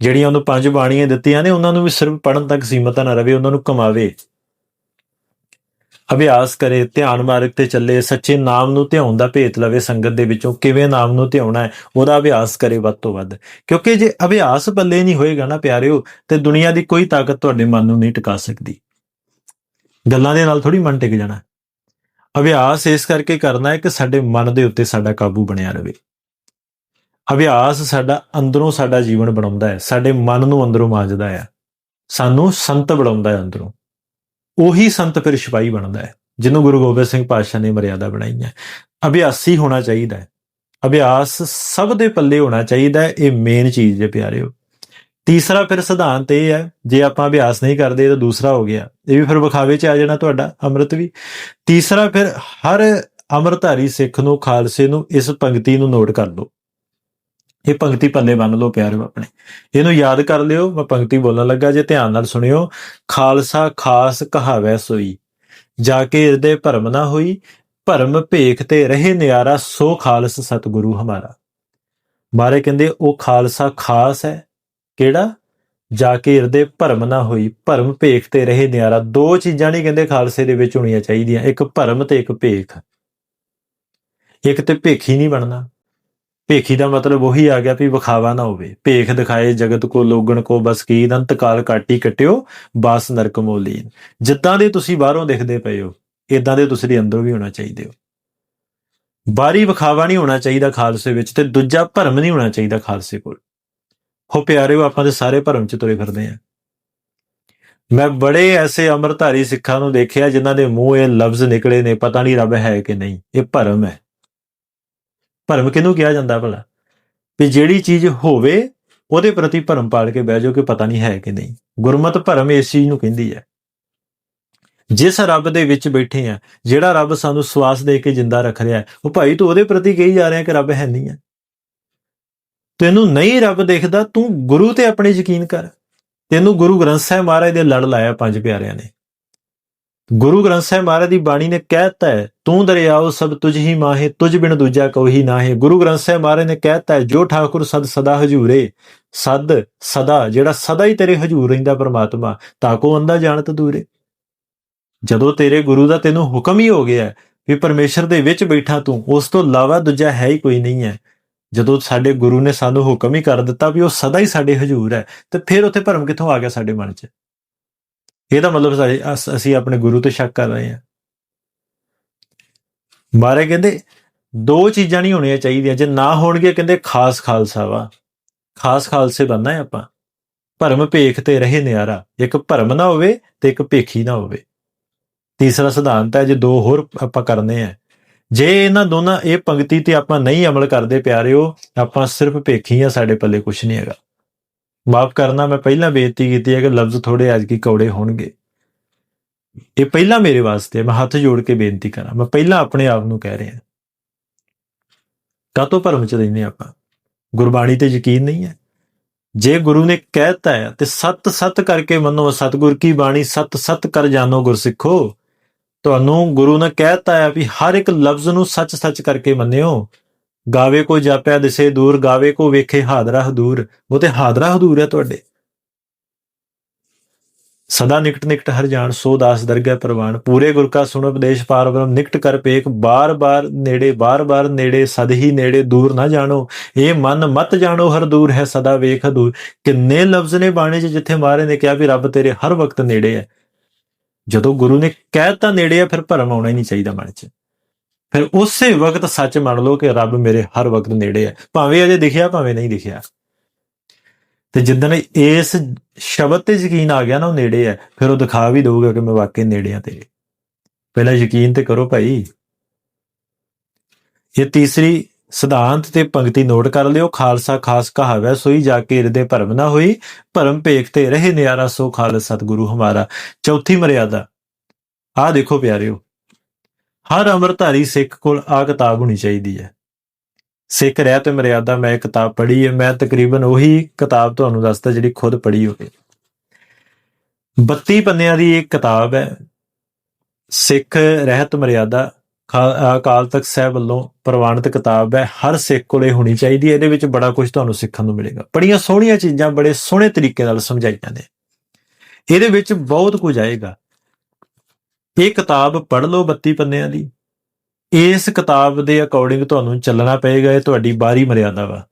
ਜਿਹੜੀਆਂ ਉਹਨੂੰ ਪੰਜ ਬਾਣੀਆਂ ਦਿੱਤੀਆਂ ਨੇ, ਉਹਨਾਂ ਨੂੰ ਵੀ ਸਿਰਫ ਪੜਨ ਤੱਕ ਸੀਮਤ ਨਾ ਰਵੇ, ਉਹਨਾਂ ਨੂੰ ਕਮਾਵੇ। ਅਭਿਆਸ ਕਰੇ, ਧਿਆਨ ਮਾਰਗ ਤੇ ਚੱਲੇ, ਸੱਚੇ ਨਾਮ ਨੂੰ ਧਿਆਉਣ ਦਾ ਭੇਤ ਲਵੇ, ਸੰਗਤ ਦੇ ਵਿੱਚੋਂ ਕਿਵੇਂ ਨਾਮ ਨੂੰ ਧਿਆਉਣਾ ਹੈ, ਉਹਦਾ ਅਭਿਆਸ ਕਰੇ ਵੱਧ ਤੋਂ ਵੱਧ। ਕਿਉਂਕਿ ਜੇ ਅਭਿਆਸ ਪੱਲੇ ਨਹੀਂ ਹੋਏਗਾ ਨਾ, ਪਿਆਰਿਓ, ਤੇ ਦੁਨੀਆ ਦੀ ਕੋਈ ਤਾਕਤ ਤੁਹਾਡੇ ਮਨ ਨੂੰ ਨਹੀਂ ਟਿਕਾ ਸਕਦੀ। ਗੱਲਾਂ ਦੇ ਨਾਲ ਥੋੜੀ ਮਨ ਟਿਕ ਜਾਣਾ। ਅਭਿਆਸ ਇਸ ਕਰਕੇ ਕਰਨਾ ਹੈ ਕਿ ਸਾਡੇ ਮਨ ਦੇ ਉੱਤੇ ਸਾਡਾ ਕਾਬੂ ਬਣਿਆ ਰਹੇ ਅਭਿਆਸ ਸਾਡਾ ਅੰਦਰੋਂ ਸਾਡਾ ਜੀਵਨ ਬਣਾਉਂਦਾ ਹੈ, ਸਾਡੇ ਮਨ ਨੂੰ ਅੰਦਰੋਂ ਮਾਂਜਦਾ ਹੈ। ਸਾਨੂੰ ਸੰਤ ਬਣਾਉਂਦਾ ਹੈ ਅੰਦਰੋਂ। ਉਹੀ ਸੰਤ ਫਿਰ ਸਿਪਾਹੀ ਬਣਦਾ ਹੈ, ਜਿਹਨੂੰ ਗੁਰੂ ਗੋਬਿੰਦ ਸਿੰਘ ਪਾਤਸ਼ਾਹ ਨੇ ਮਰਿਆਦਾ ਬਣਾਈ ਹੈ ਅਭਿਆਸੀ ਹੋਣਾ ਚਾਹੀਦਾ ਹੈ। ਅਭਿਆਸ ਸਭ ਦੇ ਪੱਲੇ ਹੋਣਾ ਚਾਹੀਦਾ ਹੈ, ਇਹ ਮੇਨ ਚੀਜ਼ ਹੈ ਪਿਆਰਿਓ। ਤੀਸਰਾ ਫਿਰ ਸਿਧਾਂਤ ਇਹ ਹੈ, ਜੇ ਆਪਾਂ ਅਭਿਆਸ ਨਹੀਂ ਕਰਦੇ ਤਾਂ ਦੂਸਰਾ ਹੋ ਗਿਆ। ਇਹ ਵੀ ਫਿਰ ਵਿਖਾਵੇ 'ਚ ਆ ਜਾਣਾ ਤੁਹਾਡਾ, ਅੰਮ੍ਰਿਤ ਵੀ। ਤੀਸਰਾ ਫਿਰ ਹਰ ਅੰਮ੍ਰਿਤਧਾਰੀ ਸਿੱਖ ਨੂੰ, ਖਾਲਸੇ ਨੂੰ ਇਸ ਪੰਕਤੀ ਨੂੰ ਨੋਟ ਕਰ ਲਓ। ਇਹ ਪੰਕਤੀ ਪੱਲੇ ਬੰਨ ਲਓ ਪਿਆਰਿਓ ਆਪਣੇ। ਇਹਨੂੰ ਯਾਦ ਕਰ ਲਿਓ, ਮੈਂ ਪੰਕਤੀ ਬੋਲਣ ਲੱਗਾ, ਜੇ ਧਿਆਨ ਨਾਲ ਸੁਣਿਓ। ਖਾਲਸਾ ਖਾਸ ਕਹਾਵੈ ਸੋਈ, ਜਾ ਕੇ ਇਹਦੇ ਭਰਮ ਨਾ ਹੋਈ, ਭਰਮ ਭੇਖ ਤੇ ਰਹੇ ਨਿਆਰਾ, ਸੋ ਖਾਲਸ ਸਤਿਗੁਰੂ ਹਮਾਰਾ। ਮਾਰੇ ਕਹਿੰਦੇ, ਉਹ ਖਾਲਸਾ ਖਾਸ ਹੈ ਕਿਹੜਾ? ਜਾ ਕੇ ਹਿਰਦੇ ਭਰਮ ਨਾ ਹੋਈ, ਭਰਮ ਭੇਖ ਤੇ ਰਹੇ ਨਿਆਰਾ। ਦੋ ਚੀਜ਼ਾਂ ਨਹੀਂ ਕਹਿੰਦੇ ਖਾਲਸੇ ਦੇ ਵਿੱਚ ਹੋਣੀਆਂ ਚਾਹੀਦੀਆਂ। ਇੱਕ ਭਰਮ ਤੇ ਇੱਕ ਭੇਖ। ਇੱਕ ਤੇ ਭੇਖੀ ਨਹੀਂ ਬਣਨਾ। ਭੇਖੀ ਦਾ ਮਤਲਬ ਉਹੀ ਆ ਗਿਆ ਵੀ ਵਿਖਾਵਾ ਨਾ ਹੋਵੇ। ਭੇਖ ਦਿਖਾਏ, ਜਗਤ ਕੋ, ਲੋਗਣ ਕੋ, ਬਸ ਕੀ ਅੰਤ ਕਾਲ ਕਾਟੀ ਕਟਿਓ ਬਾਸ ਨਰਕ ਮੋਲੀਨ। ਜਿੱਦਾਂ ਦੇ ਤੁਸੀਂ ਬਾਹਰੋਂ ਦਿਖਦੇ ਪਏ ਹੋ ਇਦਾਂ ਦੇ ਤੁਸੀਂ ਦੇ ਅੰਦਰੋਂ ਵੀ ਹੋਣਾ ਚਾਹੀਦੇ ਹੋ। ਬਾਹਰੀ ਵਿਖਾਵਾ ਨਹੀਂ ਹੋਣਾ ਚਾਹੀਦਾ ਖਾਲਸੇ ਵਿੱਚ ਤੇ ਦੂਜਾ ਭਰਮ ਨਹੀਂ ਹੋਣਾ ਚਾਹੀਦਾ ਖਾਲਸੇ ਕੋਲ। ਹੋ ਪਿਆਰਿਓ, ਆਪਾਂ ਦੇ ਸਾਰੇ ਭਰਮ ਚ ਤੁਰੇ ਫਿਰਦੇ ਆ। ਮੈਂ ਬੜੇ ਐਸੇ ਅਮਰਧਾਰੀ ਸਿੱਖਾਂ ਨੂੰ ਦੇਖਿਆ ਜਿਨ੍ਹਾਂ ਦੇ ਮੂੰਹ ਇਹ ਲਫ਼ਜ਼ ਨਿਕਲੇ ਨੇ, ਪਤਾ ਨਹੀਂ ਰੱਬ ਹੈ ਕਿ ਨਹੀਂ। ਇਹ ਭਰਮ ਹੈ। ਭਰਮ ਕਿਹਨੂੰ ਕਿਹਾ ਜਾਂਦਾ ਭਲਾ? ਵੀ ਜਿਹੜੀ ਚੀਜ਼ ਹੋਵੇ, ਉਹਦੇ ਪ੍ਰਤੀ ਭਰਮ ਪਾਲ ਕੇ ਬਹਿ ਜਾਓ ਕਿ ਪਤਾ ਨਹੀਂ ਹੈ ਕਿ ਨਹੀਂ। ਗੁਰਮਤ ਭਰਮ ਇਸ ਚੀਜ਼ ਨੂੰ ਕਹਿੰਦੀ ਹੈ। ਜਿਸ ਰੱਬ ਦੇ ਵਿੱਚ ਬੈਠੇ ਆ, ਜਿਹੜਾ ਰੱਬ ਸਾਨੂੰ ਸਵਾਸ ਦੇ ਕੇ ਜਿੰਦਾ ਰੱਖ ਰਿਹਾ ਉਹ ਭਾਈ ਤੂੰ ਉਹਦੇ ਪ੍ਰਤੀ ਕਹੀ ਜਾ ਰਿਹਾ ਕਿ ਰੱਬ ਹੈ ਨਹੀਂ ਹੈ। ਤੈਨੂੰ ਨਹੀਂ ਰੱਬ ਦੇਖਦਾ, ਤੂੰ ਗੁਰੂ ਤੇ ਆਪਣੇ ਯਕੀਨ ਕਰ। ਤੈਨੂੰ ਗੁਰੂ ਗ੍ਰੰਥ ਸਾਹਿਬ ਮਹਾਰਾਜ ਦੇ ਲੜ ਲਾਇਆ ਪੰਜ ਪਿਆਰਿਆਂ ਨੇ। ਗੁਰੂ ਗ੍ਰੰਥ ਸਾਹਿਬ ਮਹਾਰਾਜ ਦੀ ਬਾਣੀ ਨੇ ਕਹਿਤਾ ਹੈ, ਤੂੰ ਦਰਿਆਓ, ਸਭ ਤੁਝ ਹੀ ਮਾਹੇ, ਤੁਝ ਬਿਨ ਦੂਜਾ ਕੋਈ ਨਾਹੇ। ਗੁਰੂ ਗ੍ਰੰਥ ਸਾਹਿਬ ਮਹਾਰਾਜ ਨੇ ਕਹਿਤਾ ਹੈ, ਜੋ ਠਾਕੁਰ ਸਦ ਸਦਾ ਹਜੂਰੇ, ਸਦ ਸਦਾ, ਜਿਹੜਾ ਸਦਾ ਹੀ ਤੇਰੇ ਹਜੂਰ ਰਹਿੰਦਾ ਪਰਮਾਤਮਾ ਤਾਕੋ ਅੰਦਾ ਜਾਣਤ ਦੂਰੇ। ਜਦੋਂ ਤੇਰੇ ਗੁਰੂ ਦਾ ਤੈਨੂੰ ਹੁਕਮ ਹੀ ਹੋ ਗਿਆ ਵੀ ਪਰਮੇਸ਼ਰ ਦੇ ਵਿੱਚ ਬੈਠਾ ਤੂੰ, ਉਸ ਤੋਂ ਇਲਾਵਾ ਦੂਜਾ ਹੈ ਹੀ ਕੋਈ ਨਹੀਂ ਹੈ। ਜਦੋਂ ਸਾਡੇ ਗੁਰੂ ਨੇ ਸਾਨੂੰ ਹੁਕਮ ਹੀ ਕਰ ਦਿੱਤਾ ਵੀ ਉਹ ਸਦਾ ਹੀ ਸਾਡੇ ਹਜੂਰ ਹੈ, ਤੇ ਫਿਰ ਉੱਥੇ ਭਰਮ ਕਿੱਥੋਂ ਆ ਗਿਆ ਸਾਡੇ ਮਨ 'ਚ? ਇਹਦਾ ਮਤਲਬ ਅਸੀਂ ਆਪਣੇ ਗੁਰੂ ਤੇ ਸ਼ੱਕ ਕਰ ਰਹੇ ਹਾਂ। ਮਾਰੇ ਕਹਿੰਦੇ, ਦੋ ਚੀਜ਼ਾਂ ਨਹੀਂ ਹੋਣੀਆਂ ਚਾਹੀਦੀਆਂ, ਜੇ ਨਾ ਹੋਣਗੇ ਕਹਿੰਦੇ ਖਾਸ ਖਾਲਸਾ ਵਾ। ਖਾਸ ਖਾਲਸੇ ਬੰਨਾ ਹੈ ਆਪਾਂ। ਭਰਮ ਭੇਖ ਤੇ ਰਹੇ ਨਿਆਰਾ, ਇੱਕ ਭਰਮ ਨਾ ਹੋਵੇ ਤੇ ਇੱਕ ਭੇਖੀ ਨਾ ਹੋਵੇ। ਤੀਸਰਾ ਸਿਧਾਂਤ ਹੈ, ਜੇ ਦੋ ਹੋਰ ਆਪਾਂ ਕਰਨੇ ਆ ਜੇ ਇਹਨਾਂ ਦੋਨਾਂ ਇਹ ਪੰਕਤੀ ਤੇ ਆਪਾਂ ਨਹੀਂ ਅਮਲ ਕਰਦੇ ਪਿਆਰਿਓ ਆਪਾਂ ਸਿਰਫ ਭੇਖੀ ਆ, ਸਾਡੇ ਪੱਲੇ ਕੁਝ ਨਹੀਂ ਹੈਗਾ। ਮਾਫ ਕਰਨਾ, ਮੈਂ ਪਹਿਲਾਂ ਬੇਨਤੀ ਕੀਤੀ ਹੈ ਕਿ ਲਫ਼ਜ਼ ਥੋੜੇ ਅੱਜ ਕੀ ਕੌੜੇ ਹੋਣਗੇ। ਇਹ ਪਹਿਲਾਂ ਮੇਰੇ ਵਾਸਤੇ ਮੈਂ ਹੱਥ ਜੋੜ ਕੇ ਬੇਨਤੀ ਕਰਾਂ। ਮੈਂ ਪਹਿਲਾਂ ਆਪਣੇ ਆਪ ਨੂੰ ਕਹਿ ਰਿਹਾ। ਕਾਤੋਂ ਭਰਮ ਚ ਰਹਿੰਦੇ ਆਪਾਂ? ਗੁਰਬਾਣੀ ਤੇ ਯਕੀਨ ਨਹੀਂ ਹੈ। ਜੇ ਗੁਰੂ ਨੇ ਕਹਿਤਾ ਹੈ ਤੇ ਸਤ ਸਤ ਕਰਕੇ ਮੰਨੋ, ਸਤਗੁਰ ਕੀ ਬਾਣੀ? ਸਤ ਸਤ ਕਰ ਜਾਣੋ ਗੁਰਸਿੱਖੋ। ਤੁਹਾਨੂੰ ਗੁਰੂ ਨੇ ਕਹਿਤਾ ਹੈ ਵੀ ਹਰ ਇੱਕ ਲਫ਼ਜ਼ ਨੂੰ ਸੱਚ ਸੱਚ ਕਰਕੇ ਮੰਨਿਓ। ਗਾਵੇ ਕੋ ਜਾਪਿਆ ਦਿਸੇ ਦੂਰ, ਗਾਵੇ ਕੋ ਵੇਖੇ ਹਾਦਰਾ ਹਦੂਰ। ਉਹ ਤੇ ਹਾਦਰਾ ਹਦੂਰ ਹੈ ਤੁਹਾਡੇ। ਸਦਾ ਨਿਕਟ ਨਿਕਟ ਹਰ ਜਾਣ, ਸੋ ਦਾਸ ਦਰਗਹਿ ਪ੍ਰਵਾਨ। ਪੂਰੇ ਗੁਰ ਕਾ ਸੁਣ ਉਪਦੇਸ਼ ਪਾਰ ਬ੍ਰਹਮ ਨਿਕਟ ਕਰ ਪੇਖ। ਬਾਰ ਬਾਰ ਨੇੜੇ ਬਾਰ ਬਾਰ ਨੇੜੇ, ਸਦ ਹੀ ਨੇੜੇ ਦੂਰ ਨਾ ਜਾਣੋ। ਇਹ ਮਨ ਮਤ ਜਾਣੋ, ਹਰ ਦੂਰ ਹੈ ਸਦਾ ਵੇਖ ਦੂਰ ਕਿੰਨੇ ਲਫ਼ਜ਼ ਨੇ ਬਾਣੀ 'ਚ ਜਿੱਥੇ ਮਾਰੇ ਨੇ ਕਿਹਾ ਵੀ ਰੱਬ ਤੇਰੇ ਹਰ ਵਕਤ ਨੇੜੇ ਹੈ। ਜਦੋਂ ਗੁਰੂ ਨੇ ਕਹਿ ਤਾਂ ਨੇੜੇ ਆ, ਫਿਰ ਭਰਮ ਆਉਣਾ ਹੀ ਨਹੀਂ ਚਾਹੀਦਾ ਮਨ 'ਚ। ਫਿਰ ਉਸੇ ਵਕਤ ਸੱਚ ਮੰਨ ਲਓ ਕਿ ਰੱਬ ਮੇਰੇ ਹਰ ਵਕਤ ਨੇੜੇ ਹੈ ਭਾਵੇਂ ਅਜੇ ਦਿਖਿਆ, ਭਾਵੇਂ ਨਹੀਂ ਦਿਖਿਆ। ਤੇ ਜਿੱਦਣ ਇਸ ਸ਼ਬਦ ਤੇ ਯਕੀਨ ਆ ਗਿਆ ਨਾ ਉਹ ਨੇੜੇ ਹੈ ਫਿਰ ਉਹ ਦਿਖਾ ਵੀ ਦਊਗਾ ਕਿ ਮੈਂ ਵਾਕਈ ਨੇੜੇ ਆ ਤੇਰੇ। ਪਹਿਲਾਂ ਯਕੀਨ ਤੇ ਕਰੋ ਭਾਈ। ਇਹ ਤੀਸਰੀ ਸਿਧਾਂਤ ਤੇ ਪੰਕਤੀ ਨੋਟ ਕਰ ਲਿਓ। ਖਾਲਸਾ ਖਾਸ ਕਹਾਵੈ, ਸੋਈ ਜਾ ਕੇ ਹਿਰਦੇ ਭਰਮ ਨਾ ਹੋਈ। ਭਰਮ ਭੇਖ ਤੇ ਰਹੇ ਨਿਆਰਾ ਸੋ ਖਾਲਸ ਸਤਿਗੁਰੂ ਹਮਾਰਾ। ਚੌਥੀ ਮਰਿਆਦਾ। ਆ ਦੇਖੋ ਪਿਆਰਿਓ, ਹਰ ਅਮਰਧਾਰੀ ਸਿੱਖ ਕੋਲ ਆ ਕਿਤਾਬ ਹੋਣੀ ਚਾਹੀਦੀ ਹੈ। ਸਿੱਖ ਰਹਿਤ ਮਰਿਆਦਾ, ਮੈਂ ਕਿਤਾਬ ਪੜ੍ਹੀ ਹੈ, ਮੈਂ ਤਕਰੀਬਨ ਉਹੀ ਕਿਤਾਬ ਤੁਹਾਨੂੰ ਦੱਸਦਾ ਜਿਹੜੀ ਖੁਦ ਪੜ੍ਹੀ ਹੋਵੇ। 32 ਪੰਨਿਆਂ ਦੀ ਇੱਕ ਕਿਤਾਬ ਹੈ, ਸਿੱਖ ਰਹਿਤ ਮਰਿਆਦਾ। ਅਕਾਲ ਤਖਤ ਸਾਹਿਬ ਵੱਲੋਂ ਪ੍ਰਵਾਨਿਤ ਕਿਤਾਬ ਹੈ, ਹਰ ਸਿੱਖ ਕੋਲੇ ਹੋਣੀ ਚਾਹੀਦੀ ਹੈ। ਇਹਦੇ ਵਿੱਚ ਬੜਾ ਕੁਝ ਤੁਹਾਨੂੰ ਸਿੱਖਣ ਨੂੰ ਮਿਲੇਗਾ। ਬੜੀਆਂ ਸੋਹਣੀਆਂ ਚੀਜ਼ਾਂ, ਬੜੇ ਸੋਹਣੇ ਤਰੀਕੇ ਨਾਲ ਸਮਝਾਈਆਂ ਨੇ। ਇਹਦੇ ਵਿੱਚ ਬਹੁਤ ਕੁਝ ਆਏਗਾ। ਇਹ ਕਿਤਾਬ ਪੜ੍ਹ ਲਓ 32 ਪੰਨਿਆਂ ਦੀ। ਇਸ ਕਿਤਾਬ ਦੇ ਅਕੋਰਡਿੰਗ ਤੁਹਾਨੂੰ ਚੱਲਣਾ ਪਏਗਾ। ਇਹ ਤੁਹਾਡੀ ਬਾਹਰੀ ਮਰਿਆਦਾ ਵਾ।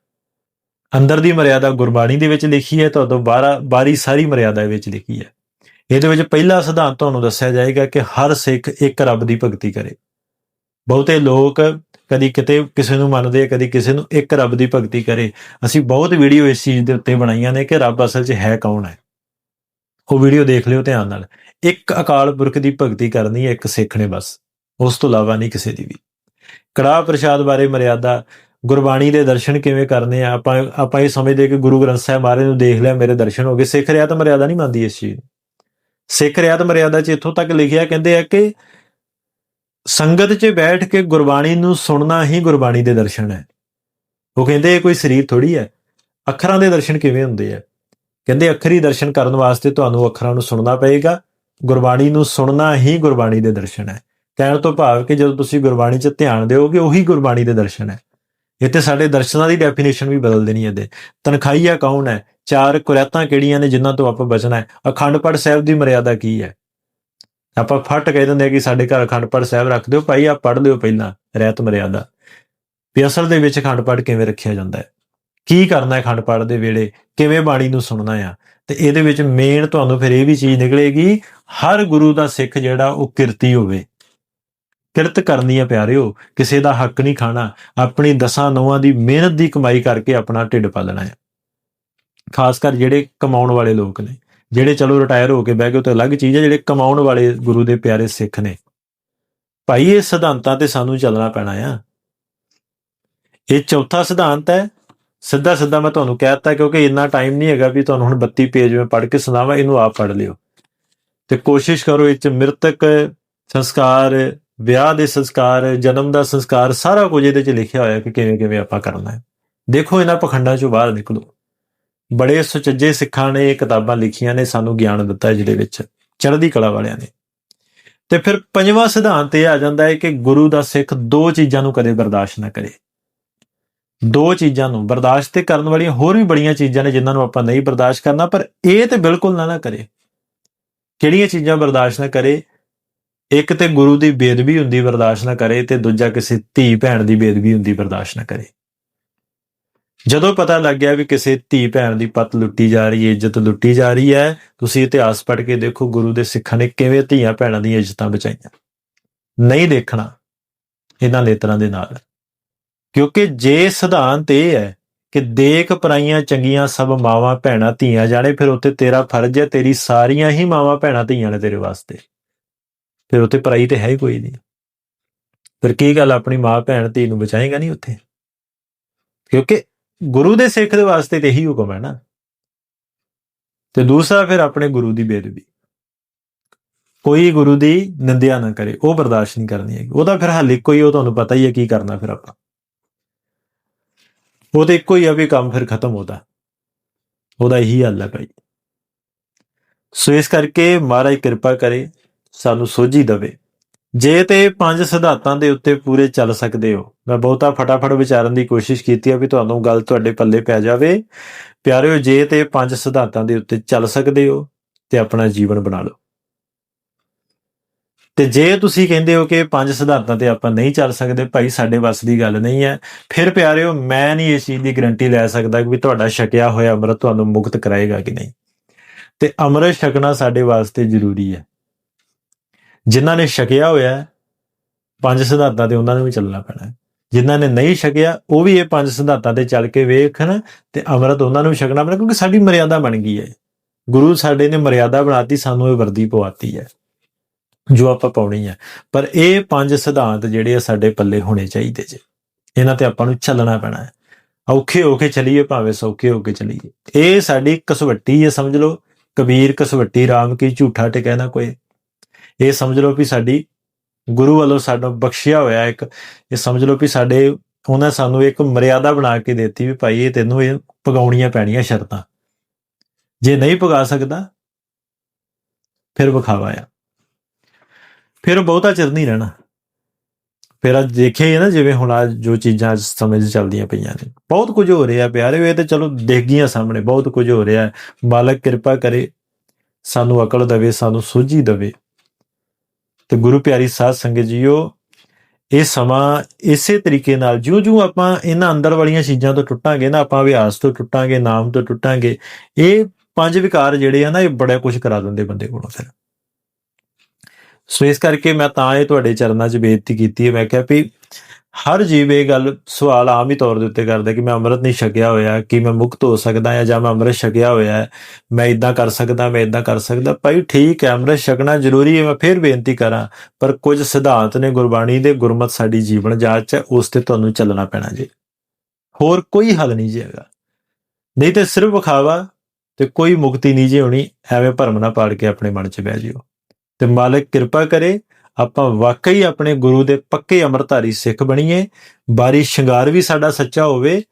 ਅੰਦਰ ਦੀ ਮਰਿਆਦਾ ਗੁਰਬਾਣੀ ਦੇ ਵਿੱਚ ਲਿਖੀ ਹੈ, ਤੁਹਾਡੇ ਬਾਹਰ ਬਾਹਰੀ ਸਾਰੀ ਮਰਿਆਦਾ ਵਿੱਚ ਲਿਖੀ ਹੈ। ਇਹਦੇ ਵਿੱਚ ਪਹਿਲਾ ਸਿਧਾਂਤ ਤੁਹਾਨੂੰ ਦੱਸਿਆ ਜਾਏਗਾ ਕਿ ਹਰ ਸਿੱਖ ਇੱਕ ਰੱਬ ਦੀ ਭਗਤੀ ਕਰੇ। ਬਹੁਤੇ ਲੋਕ ਕਦੀ ਕਿਤੇ ਕਿਸੇ ਨੂੰ ਮੰਨਦੇ ਆ, ਕਦੀ ਕਿਸੇ ਨੂੰ ਇੱਕ ਰੱਬ ਦੀ ਭਗਤੀ ਕਰੇ। ਅਸੀਂ ਬਹੁਤ ਵੀਡੀਓ ਇਸ ਚੀਜ਼ ਦੇ ਉੱਤੇ ਬਣਾਈਆਂ ਨੇ ਕਿ ਰੱਬ ਅਸਲ 'ਚ ਹੈ ਕੌਣ ਹੈ। ਉਹ ਵੀਡੀਓ ਦੇਖ ਲਿਓ ਧਿਆਨ ਨਾਲ। ਇੱਕ ਅਕਾਲ ਪੁਰਖ ਦੀ ਭਗਤੀ ਕਰਨੀ ਹੈ, ਇੱਕ ਸਿੱਖ ਨੇ ਬਸ। ਉਸ ਤੋਂ ਇਲਾਵਾ ਨਹੀਂ ਕਿਸੇ ਦੀ ਵੀ। ਕੜਾਹ ਪ੍ਰਸ਼ਾਦ ਬਾਰੇ ਮਰਿਆਦਾ, ਗੁਰਬਾਣੀ ਦੇ ਦਰਸ਼ਨ ਕਿਵੇਂ ਕਰਨੇ ਆ? ਆਪਾਂ ਆਪਾਂ ਇਹ ਸਮਝਦੇ ਕਿ ਗੁਰੂ ਗ੍ਰੰਥ ਸਾਹਿਬ ਮਹਾਰਾਜ ਨੂੰ ਦੇਖ ਲਿਆ, ਮੇਰੇ ਦਰਸ਼ਨ ਹੋ ਗਏ। ਸਿੱਖ ਰਿਆ ਤਾਂ ਮਰਿਆਦਾ ਨਹੀਂ ਮੰਨਦੀ ਇਸ ਚੀਜ਼ ਨੂੰ। ਸਿੱਖ ਰਿਆਤ ਮਰਿਆਦਾ 'ਚ ਇੱਥੋਂ ਤੱਕ ਲਿਖਿਆ, ਕਹਿੰਦੇ ਆ ਕਿ ਸੰਗਤ 'ਚ ਬੈਠ ਕੇ ਗੁਰਬਾਣੀ ਨੂੰ ਸੁਣਨਾ ਹੀ ਗੁਰਬਾਣੀ ਦੇ ਦਰਸ਼ਨ ਹੈ। ਉਹ ਕਹਿੰਦੇ ਇਹ ਕੋਈ ਸਰੀਰ ਥੋੜੀ ਹੈ। ਅੱਖਰਾਂ ਦੇ ਦਰਸ਼ਨ ਕਿਵੇਂ ਹੁੰਦੇ ਆ? ਕਹਿੰਦੇ ਅੱਖਰੀ ਦਰਸ਼ਨ ਕਰਨ ਵਾਸਤੇ ਤੁਹਾਨੂੰ ਅੱਖਰਾਂ ਨੂੰ ਸੁਣਨਾ ਪਏਗਾ। ਗੁਰਬਾਣੀ ਨੂੰ ਸੁਣਨਾ ਹੀ ਗੁਰਬਾਣੀ ਦੇ ਦਰਸ਼ਨ ਹੈ। ਕਹਿਣ ਤੋਂ ਭਾਵ ਕਿ ਜਦੋਂ ਤੁਸੀਂ ਗੁਰਬਾਣੀ 'ਚ ਧਿਆਨ ਦਿਓਗੇ, ਉਹੀ ਗੁਰਬਾਣੀ ਦੇ ਦਰਸ਼ਨ ਹੈ। ਇੱਥੇ ਸਾਡੇ ਦਰਸ਼ਨਾਂ ਦੀ ਡੈਫੀਨੇਸ਼ਨ ਵੀ ਬਦਲ ਦੇਣੀ ਹੈ ਦੇ ਤਨਖਾਹੀਆ ਕੌਣ ਹੈ? ਚਾਰ ਕੁਰੈਤਾਂ ਕਿਹੜੀਆਂ ਨੇ ਜਿਨ੍ਹਾਂ ਤੋਂ ਆਪਾਂ ਬਚਣਾ ਹੈ? ਅਖੰਡ ਪਾਠ ਸਾਹਿਬ ਦੀ ਮਰਿਆਦਾ ਕੀ ਹੈ? ਆਪਾਂ ਫਟ ਕਹਿ ਦਿੰਦੇ ਆ ਕਿ ਸਾਡੇ ਘਰ ਅਖੰਡ ਪਾਠ ਸਾਹਿਬ ਰੱਖ ਦਿਓ, ਭਾਈ ਆ ਪੜ੍ਹ ਲਿਓ ਪਹਿਲਾਂ, ਰਹਿਤ ਮਰਿਆਦਾ। ਵੀ ਅਸਲ ਦੇ ਵਿੱਚ ਅਖੰਡ ਪਾਠ ਕਿਵੇਂ ਰੱਖਿਆ ਜਾਂਦਾ ਹੈ? ਕੀ ਕਰਨਾ ਹੈ ਅਖੰਡ ਪਾਠ ਦੇ ਵੇਲੇ? ਕਿਵੇਂ ਬਾਣੀ ਨੂੰ ਸੁਣਨਾ ਆ? ਤੇ ਇਹਦੇ ਵਿੱਚ ਮੇਨ ਤੁਹਾਨੂੰ ਫਿਰ ਇਹ ਵੀ ਚੀਜ਼ ਨਿਕਲੇਗੀ, ਹਰ ਗੁਰੂ ਦਾ ਸਿੱਖ ਜਿਹੜਾ ਉਹ ਕਿਰਤੀ ਹੋਵੇ। ਕਿਰਤ ਕਰਨੀ ਆ ਪਿਆਰਿਓ, ਕਿਸੇ ਦਾ ਹੱਕ ਨਹੀਂ ਖਾਣਾ, ਆਪਣੀ ਦਸਾਂ ਨੌਆਂ ਦੀ ਮਿਹਨਤ ਦੀ ਕਮਾਈ ਕਰਕੇ ਆਪਣਾ ਢਿੱਡ ਪਾਲਣਾ ਹੈ ਖਾਸ ਕਰ ਜਿਹੜੇ ਕਮਾਉਣ ਵਾਲੇ ਲੋਕ ਨੇ। ਜਿਹੜੇ ਚਲੋ ਰਿਟਾਇਰ ਹੋ ਕੇ ਬਹਿ ਗਏ, ਉਹ ਤਾਂ ਅਲੱਗ ਚੀਜ਼ ਹੈ, ਜਿਹੜੇ ਕਮਾਉਣ ਵਾਲੇ ਗੁਰੂ ਦੇ ਪਿਆਰੇ ਸਿੱਖ ਨੇ। ਭਾਈ, ਇਹ ਸਿਧਾਂਤਾਂ ਤੇ ਸਾਨੂੰ ਚੱਲਣਾ ਪੈਣਾ ਆ। ਇਹ ਚੌਥਾ ਸਿਧਾਂਤ ਹੈ, ਸਿੱਧਾ ਸਿੱਧਾ ਮੈਂ ਤੁਹਾਨੂੰ ਕਹਿ ਦਿੱਤਾ, ਕਿਉਂਕਿ ਇੰਨਾ ਟਾਈਮ ਨਹੀਂ ਹੈਗਾ ਵੀ ਤੁਹਾਨੂੰ ਹੁਣ 32 ਪੇਜ ਮੈਂ ਪੜ੍ਹ ਕੇ ਸੁਣਾਵਾਂ, ਇਹਨੂੰ ਆਪ ਪੜ੍ਹ ਲਿਓ। ਤੇ ਕੋਸ਼ਿਸ਼ ਕਰੋ ਇਹ ਚ ਮ੍ਰਿਤਕ ਸੰਸਕਾਰ, ਵਿਆਹ ਦੇ ਸੰਸਕਾਰ, ਜਨਮ ਦਾ ਸੰਸਕਾਰ, ਸਾਰਾ ਕੁਝ ਇਹਦੇ ਚ ਲਿਖਿਆ ਹੋਇਆ ਕਿ ਕਿਵੇਂ ਕਿਵੇਂ ਆਪਾਂ ਕਰਨਾ ਹੈ। ਦੇਖੋ ਇਹਨਾਂ ਪਖੰਡਾਂ ਚੋਂ ਬਾਹਰ ਨਿਕਲੋ। ਬੜੇ ਸੁਚੱਜੇ ਸਿੱਖਾਂ ਨੇ ਇਹ ਕਿਤਾਬਾਂ ਲਿਖੀਆਂ ਨੇ, ਸਾਨੂੰ ਗਿਆਨ ਦਿੱਤਾ ਜਿਹਦੇ ਵਿੱਚ, ਚੜ੍ਹਦੀ ਕਲਾ ਵਾਲਿਆਂ ਨੇ। ਤੇ ਫਿਰ ਪੰਜਵਾਂ ਸਿਧਾਂਤ ਇਹ ਆ ਜਾਂਦਾ ਹੈ ਕਿ ਗੁਰੂ ਦਾ ਸਿੱਖ ਦੋ ਚੀਜ਼ਾਂ ਨੂੰ ਕਦੇ ਬਰਦਾਸ਼ਤ ਨਾ ਕਰੇ। ਦੋ ਚੀਜ਼ਾਂ ਨੂੰ ਬਰਦਾਸ਼ਤ ਤੇ ਕਰਨ ਵਾਲੀਆਂ ਹੋਰ ਵੀ ਬੜੀਆਂ ਚੀਜ਼ਾਂ ਨੇ ਜਿਨ੍ਹਾਂ ਨੂੰ ਆਪਾਂ ਨਹੀਂ ਬਰਦਾਸ਼ਤ ਕਰਨਾ, ਪਰ ਇਹ ਤੇ ਬਿਲਕੁਲ ਨਾ ਨਾ ਕਰੇ। ਕਿਹੜੀਆਂ ਚੀਜ਼ਾਂ ਬਰਦਾਸ਼ਤ ਨਾ ਕਰੇ? ਇੱਕ ਤੇ ਗੁਰੂ ਦੀ ਬੇਦਬੀ ਹੁੰਦੀ ਬਰਦਾਸ਼ਤ ਨਾ ਕਰੇ ਤੇ ਦੂਜਾ ਕਿਸੇ ਧੀ ਭੈਣ ਦੀ ਬੇਦਬੀ ਹੁੰਦੀ ਬਰਦਾਸ਼ਤ ਨਾ ਕਰੇ। ਜਦੋਂ ਪਤਾ ਲੱਗ ਗਿਆ ਵੀ ਕਿਸੇ ਧੀ ਭੈਣ ਦੀ ਪਤ ਲੁੱਟੀ ਜਾ ਰਹੀ ਹੈ, ਇੱਜ਼ਤ ਲੁੱਟੀ ਜਾ ਰਹੀ ਹੈ, ਤੁਸੀਂ ਇਤਿਹਾਸ ਪੜ੍ਹ ਕੇ ਦੇਖੋ ਗੁਰੂ ਦੇ ਸਿੱਖਾਂ ਨੇ ਕਿਵੇਂ ਧੀਆਂ ਭੈਣਾਂ ਦੀਆਂ ਇੱਜ਼ਤਾਂ ਬਚਾਈਆਂ। ਨਹੀਂ ਦੇਖਣਾ ਇਹਨਾਂ ਨੇਤਰਾਂ ਦੇ ਨਾਲ। ਕਿਉਂਕਿ ਜੇ ਸਿਧਾਂਤ ਇਹ ਹੈ ਕਿ ਦੇਖ ਪਰਾਈਆਂ ਚੰਗੀਆਂ ਸਭ ਮਾਵਾਂ ਭੈਣਾਂ ਧੀਆਂ ਜਾਣੇ, ਫਿਰ ਉੱਥੇ ਤੇਰਾ ਫਰਜ਼ ਹੈ, ਤੇਰੀ ਸਾਰੀਆਂ ਹੀ ਮਾਵਾਂ ਭੈਣਾਂ ਧੀਆਂ ਨੇ ਤੇਰੇ ਵਾਸਤੇ। ਫਿਰ ਉੱਥੇ ਪਰਾਈ ਤੇ ਹੈ ਹੀ ਕੋਈ ਨਹੀਂ। ਫਿਰ ਕੀ ਗੱਲ ਆਪਣੀ ਮਾਂ ਭੈਣ ਧੀ ਨੂੰ ਬਚਾਏਗਾ ਨਹੀਂ ਉੱਥੇ? ਕਿਉਂਕਿ ਗੁਰੂ ਦੇ ਸਿੱਖ ਦੇ ਵਾਸਤੇ ਤੇ ਇਹੀ ਹੁਕਮ ਹੈ ਨਾ। ਤੇ ਦੂਸਰਾ ਫਿਰ ਆਪਣੇ ਗੁਰੂ ਦੀ ਬੇਦਬੀ ਕੋਈ ਗੁਰੂ ਦੀ ਨਿੰਦਿਆ ਨਾ ਕਰੇ, ਉਹ ਬਰਦਾਸ਼ਤ ਨਹੀਂ ਕਰਨੀ ਹੈਗੀ। ਉਹਦਾ ਫਿਰ ਹੱਲ ਇੱਕੋ ਹੀ ਉਹ ਤੁਹਾਨੂੰ ਪਤਾ ਹੀ ਹੈ ਕੀ ਕਰਨਾ ਫਿਰ ਆਪਾਂ। ਉਹ ਤੇ ਇੱਕੋ ਹੀ ਆ ਵੀ ਕੰਮ ਫਿਰ ਖਤਮ ਹੁੰਦਾ ਉਹਦਾ ਇਹੀ ਹੱਲ ਹੈ ਭਾਈ। ਸੋ ਇਸ ਕਰਕੇ ਮਹਾਰਾਜ ਕਿਰਪਾ ਕਰੇ, ਸਾਨੂੰ ਸੋਝੀ ਦਵੇ। ਜੇ ਤੇ ਪੰਜ ਸਿਧਾਂਤਾਂ ਦੇ ਉੱਤੇ ਪੂਰੇ ਚੱਲ ਸਕਦੇ ਹੋ, ਮੈਂ ਬਹੁਤਾ ਫਟਾਫਟ ਵਿਚਾਰਨ ਦੀ ਕੋਸ਼ਿਸ਼ ਕੀਤੀ ਆ ਵੀ ਤੁਹਾਨੂੰ ਗੱਲ ਤੁਹਾਡੇ ਪੱਲੇ ਪੈ ਜਾਵੇ। ਪਿਆਰਿਓ, ਜੇ ਤੇ ਪੰਜ ਸਿਧਾਂਤਾਂ ਦੇ ਉੱਤੇ ਚੱਲ ਸਕਦੇ ਹੋ ਤੇ ਆਪਣਾ ਜੀਵਨ ਬਣਾ ਲਓ। ਤੇ ਜੇ ਤੁਸੀਂ ਕਹਿੰਦੇ ਹੋ ਕਿ ਪੰਜ ਸਿਧਾਂਤਾਂ ਤੇ ਆਪਾਂ ਨਹੀਂ ਚੱਲ ਸਕਦੇ, ਭਾਈ ਸਾਡੇ ਵੱਸ ਦੀ ਗੱਲ ਨਹੀਂ ਹੈ। ਫਿਰ ਪਿਆਰਿਓ, ਮੈਂ ਨਹੀਂ ਇਸ ਚੀਜ਼ ਦੀ ਗਰੰਟੀ ਲੈ ਸਕਦਾ ਕਿ ਵੀ ਤੁਹਾਡਾ ਛਕਿਆ ਹੋਇਆ ਅੰਮ੍ਰਿਤ ਤੁਹਾਨੂੰ ਮੁਕਤ ਕਰਾਏਗਾ ਕਿ ਨਹੀਂ। ਤੇ ਅੰਮ੍ਰਿਤ ਛਕਣਾ ਸਾਡੇ ਵਾਸਤੇ ਜ਼ਰੂਰੀ ਹੈ। ਜਿਨ੍ਹਾਂ ਨੇ ਛਕਿਆ ਹੋਇਆ ਪੰਜ ਸਿਧਾਂਤਾਂ ਤੇ ਉਹਨਾਂ ਨੂੰ ਵੀ ਚੱਲਣਾ ਪੈਣਾ ਹੈ। ਜਿਨ੍ਹਾਂ ਨੇ ਨਹੀਂ ਛਕਿਆ, ਉਹ ਵੀ ਇਹ ਪੰਜ ਸਿਧਾਂਤਾਂ ਤੇ ਚੱਲ ਕੇ ਵੇਖਣ ਤੇ ਅੰਮ੍ਰਿਤ ਉਹਨਾਂ ਨੂੰ ਵੀ ਛਕਣਾ ਪੈਣਾ, ਕਿਉਂਕਿ ਸਾਡੀ ਮਰਿਆਦਾ ਬਣ ਗਈ ਹੈ। ਗੁਰੂ ਸਾਡੇ ਨੇ ਮਰਿਆਦਾ ਬਣਾਤੀ, ਸਾਨੂੰ ਇਹ ਵਰਦੀ ਪਵਾਤੀ ਹੈ, ਜੋ ਆਪਾਂ ਪਾਉਣੀ ਹੈ। ਪਰ ਇਹ ਪੰਜ ਸਿਧਾਂਤ ਜਿਹੜੇ ਆ ਸਾਡੇ ਪੱਲੇ ਹੋਣੇ ਚਾਹੀਦੇ ਜੇ। ਇਹਨਾਂ ਤੇ ਆਪਾਂ ਨੂੰ ਚੱਲਣਾ ਪੈਣਾ ਹੈ। ਔਖੇ ਹੋ ਕੇ ਚਲੀਏ, ਭਾਵੇਂ ਸੌਖੇ ਹੋ ਕੇ ਚਲੀਏ। ਇਹ ਸਾਡੀ ਕਸਵੱਟੀ ਹੈ, ਸਮਝ ਲਓ। ਕਬੀਰ ਕਸਵੱਟੀ, ਰਾਮ ਕੀ ਝੂਠਾ ਟਿਕੈ ਨਾ ਕੋਈ। ਇਹ ਸਮਝ ਲਓ ਵੀ ਸਾਡੀ ਗੁਰੂ ਵੱਲੋਂ ਸਾਨੂੰ ਬਖਸ਼ਿਆ ਹੋਇਆ ਇੱਕ, ਇਹ ਸਮਝ ਲਓ ਵੀ ਸਾਡੇ, ਉਹਨਾਂ ਸਾਨੂੰ ਇੱਕ ਮਰਿਆਦਾ ਬਣਾ ਕੇ ਦਿੱਤੀ ਵੀ ਭਾਈ ਇਹ ਤੈਨੂੰ ਇਹ ਪਗਾਉਣੀਆਂ ਪੈਣੀਆਂ ਸ਼ਰਤਾਂ। ਜੇ ਨਹੀਂ ਪਗਾ ਸਕਦਾ, ਫਿਰ ਵਿਖਾਵਾ ਆ। ਫਿਰ ਬਹੁਤਾ ਚਿਰ ਨਹੀਂ ਰਹਿਣਾ। ਫਿਰ ਅੱਜ ਦੇਖਿਆ ਹੀ ਨਾ ਜਿਵੇਂ ਹੁਣ ਅੱਜ ਜੋ ਚੀਜ਼ਾਂ ਅੱਜ ਸਮੇਂ 'ਚ ਚੱਲਦੀਆਂ ਪਈਆਂ ਨੇ। ਬਹੁਤ ਕੁਝ ਹੋ ਰਿਹਾ ਪਿਆਰੇ, ਇਹ ਤੇ ਚਲੋ ਦੇਖ ਗਈਆਂ ਸਾਹਮਣੇ, ਬਹੁਤ ਕੁਝ ਹੋ ਰਿਹਾ। ਹੈ। ਮਾਲਕ ਕਿਰਪਾ ਕਰੇ, ਸਾਨੂੰ ਅਕਲ ਦੇਵੇ, ਸਾਨੂੰ ਸੋਝੀ ਦੇਵੇ। ਤੇ ਗੁਰੂ ਪਿਆਰੀ ਸਾਧ ਸੰਗਤ ਜੀਓ, ਇਹ ਸਮਾਂ ਇਸੇ ਤਰੀਕੇ ਨਾਲ ਜਿਉਂ-ਜਿਉਂ ਆਪਾਂ ਇਹਨਾਂ ਅੰਦਰ ਵਾਲੀਆਂ ਚੀਜ਼ਾਂ ਤੋਂ ਟੁੱਟਾਂਗੇ ਨਾ, ਆਪਾਂ ਅਭਿਆਸ ਤੋਂ ਟੁੱਟਾਂਗੇ, ਨਾਮ ਤੋਂ ਟੁੱਟਾਂਗੇ, ਇਹ ਪੰਜ ਵਿਕਾਰ ਜਿਹੜੇ ਆ ਨਾ, ਇਹ ਬੜਾ ਕੁਝ ਕਰਾ ਦਿੰਦੇ ਬੰਦੇ ਕੋਲੋਂ ਫਿਰ। ਸੋ ਇਸ ਕਰਕੇ ਮੈਂ ਤਾਂ ਇਹ ਤੁਹਾਡੇ ਚਰਨਾਂ 'ਚ ਬੇਨਤੀ ਕੀਤੀ ਹੈ, ਮੈਂ ਕਿਹਾ ਵੀ ਹਰ ਜੀਵ ਇਹ ਗੱਲ ਸਵਾਲ ਆਮ ਹੀ ਤੌਰ ਦੇ ਉੱਤੇ ਕਰਦਾ ਕਿ ਮੈਂ ਅੰਮ੍ਰਿਤ ਨਹੀਂ ਛਕਿਆ ਹੋਇਆ, ਕਿ ਮੈਂ ਮੁਕਤ ਹੋ ਸਕਦਾ ਜਾਂ ਜਾਂ ਮੈਂ ਅੰਮ੍ਰਿਤ ਛਕਿਆ ਹੋਇਆ, ਮੈਂ ਇਦਾਂ ਕਰ ਸਕਦਾ, ਮੈਂ ਇਦਾਂ ਕਰ ਸਕਦਾ। ਭਾਈ ਠੀਕ ਹੈ, ਅੰਮ੍ਰਿਤ ਛਕਣਾ ਜ਼ਰੂਰੀ ਹੈ, ਮੈਂ ਫਿਰ ਬੇਨਤੀ ਕਰਾਂ, ਪਰ ਕੁਝ ਸਿਧਾਂਤ ਨੇ ਗੁਰਬਾਣੀ ਦੇ ਗੁਰਮਤ ਸਾਡੀ ਜੀਵਨ ਜਾਚ ਹੈ ਉਸ ਤੇ ਤੁਹਾਨੂੰ ਚੱਲਣਾ ਪੈਣਾ ਜੀ। ਹੋਰ ਕੋਈ ਹੱਲ ਨਹੀਂ ਜੀ ਹੈਗਾ। ਨਹੀਂ ਤੇ ਸਿਰਫ ਵਿਖਾਵਾ ਤੇ ਕੋਈ ਮੁਕਤੀ ਨਹੀਂ ਜੀ ਹੋਣੀ, ਐਵੇਂ ਭਰਮ ਨਾ ਪਾੜ ਕੇ ਆਪਣੇ ਮਨ 'ਚ ਬਹਿ ਜਿਓ। ਤੇ ਮਾਲਕ ਕਿਰਪਾ ਕਰੇ ਆਪਾਂ ਵਾਕਈ ਆਪਣੇ ਗੁਰੂ ਦੇ ਪੱਕੇ ਅੰਮ੍ਰਿਤਧਾਰੀ ਸਿੱਖ ਬਣੀਏ, ਬਾਰੀ ਸ਼ਿੰਗਾਰ ਵੀ ਸਾਡਾ ਸੱਚਾ ਹੋਵੇ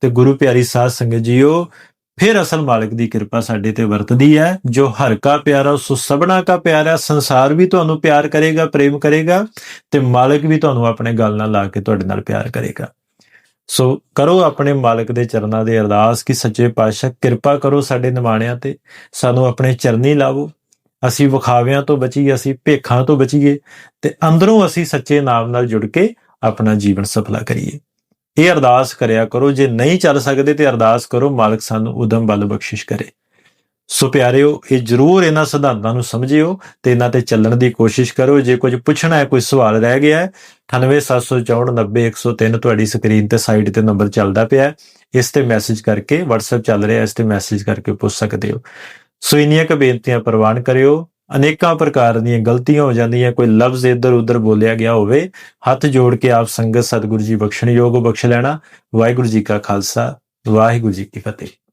ਤੇ ਗੁਰੂ ਪਿਆਰੀ ਸਾਧ ਸੰਗਤ ਜੀਓ, ਫਿਰ ਅਸਲ ਮਾਲਕ ਦੀ ਕਿਰਪਾ ਸਾਡੇ ਤੇ ਵਰਤਦੀ ਹੈ, ਜੋ ਹਰ ਕਾ ਪਿਆਰਾ, ਸੋ ਸਭਨਾ ਕਾ ਪਿਆਰਾ, ਸੰਸਾਰ ਵੀ ਤੁਹਾਨੂੰ ਪਿਆਰ ਕਰੇਗਾ, ਪ੍ਰੇਮ ਕਰੇਗਾ ਤੇ ਮਾਲਕ ਵੀ ਤੁਹਾਨੂੰ ਆਪਣੇ ਗੱਲ ਨਾਲ ਲਾ ਕੇ ਤੁਹਾਡੇ ਨਾਲ ਪਿਆਰ ਕਰੇਗਾ। ਸੋ ਕਰੋ ਆਪਣੇ ਮਾਲਕ ਦੇ ਚਰਨਾਂ ਦੇ ਅਰਦਾਸ ਕਿ ਸੱਚੇ ਪਾਤਸ਼ਾਹ ਕਿਰਪਾ ਕਰੋ ਸਾਡੇ ਨਿਮਾਣਿਆਂ ਤੇ, ਸਾਨੂੰ ਆਪਣੇ ਚਰਨੀ ਲਾਵੋ ਅਸੀਂ ਵਿਖਾਵਿਆਂ ਤੋਂ ਬਚੀਏ, ਅਸੀਂ ਭੇਖਾਂ ਤੋਂ ਬਚੀਏ ਤੇ ਅੰਦਰੋਂ ਅਸੀਂ ਸੱਚੇ ਨਾਮ ਨਾਲ ਜੁੜ ਕੇ ਆਪਣਾ ਜੀਵਨ ਸਫਲਾ ਕਰੀਏ। ਇਹ ਅਰਦਾਸ ਕਰਿਆ ਕਰੋ, ਜੇ ਨਹੀਂ ਚੱਲ ਸਕਦੇ ਤੇ ਅਰਦਾਸ ਕਰੋ, ਮਾਲਕ ਸਾਨੂੰ ਉਦਮ ਬਲ ਬਖਸ਼ਿਸ਼ ਕਰੇ। ਸੋ ਪਿਆਰਿਓ, ਇਹ ਜਰੂਰ ਇਹਨਾਂ ਸਿਧਾਂਤਾਂ ਨੂੰ ਸਮਝਿਓ ਤੇ ਇਹਨਾਂ ਤੇ ਚੱਲਣ ਦੀ ਕੋਸ਼ਿਸ਼ ਕਰੋ। ਜੇ ਕੁਝ ਪੁੱਛਣਾ ਹੈ, ਕੋਈ ਸਵਾਲ ਰਹਿ ਗਿਆ ਹੈ 9874490103 ਤੁਹਾਡੀ ਸਕਰੀਨ ਤੇ ਸਾਈਡ ਤੇ ਨੰਬਰ ਚੱਲਦਾ ਪਿਆ ਇਸ ਤੇ ਮੈਸੇਜ ਕਰਕੇ, WhatsApp ਚੱਲ ਰਿਹਾ, ਇਸ ਤੇ ਮੈਸੇਜ ਕਰਕੇ ਪੁੱਛ ਸਕਦੇ ਹੋ। ਸੋ ਇੰਨੀਆਂ ਕੁ ਬੇਨਤੀਆਂ ਪ੍ਰਵਾਨ ਕਰਿਓ। ਅਨੇਕਾਂ ਪ੍ਰਕਾਰ ਦੀਆਂ ਗਲਤੀਆਂ ਹੋ ਜਾਂਦੀਆਂ, ਕੋਈ ਲਫ਼ਜ਼ ਇੱਧਰ ਉੱਧਰ ਬੋਲਿਆ ਗਿਆ ਹੋਵੇ, ਹੱਥ ਜੋੜ ਕੇ ਆਪ ਸੰਗਤ ਸਤਿਗੁਰੂ ਜੀ ਬਖਸ਼ਣਯੋਗ ਬਖਸ਼ ਲੈਣਾ। ਵਾਹਿਗੁਰੂ ਜੀ ਕਾ ਖਾਲਸਾ, ਵਾਹਿਗੁਰੂ ਜੀ ਕੀ ਫਤਿਹ।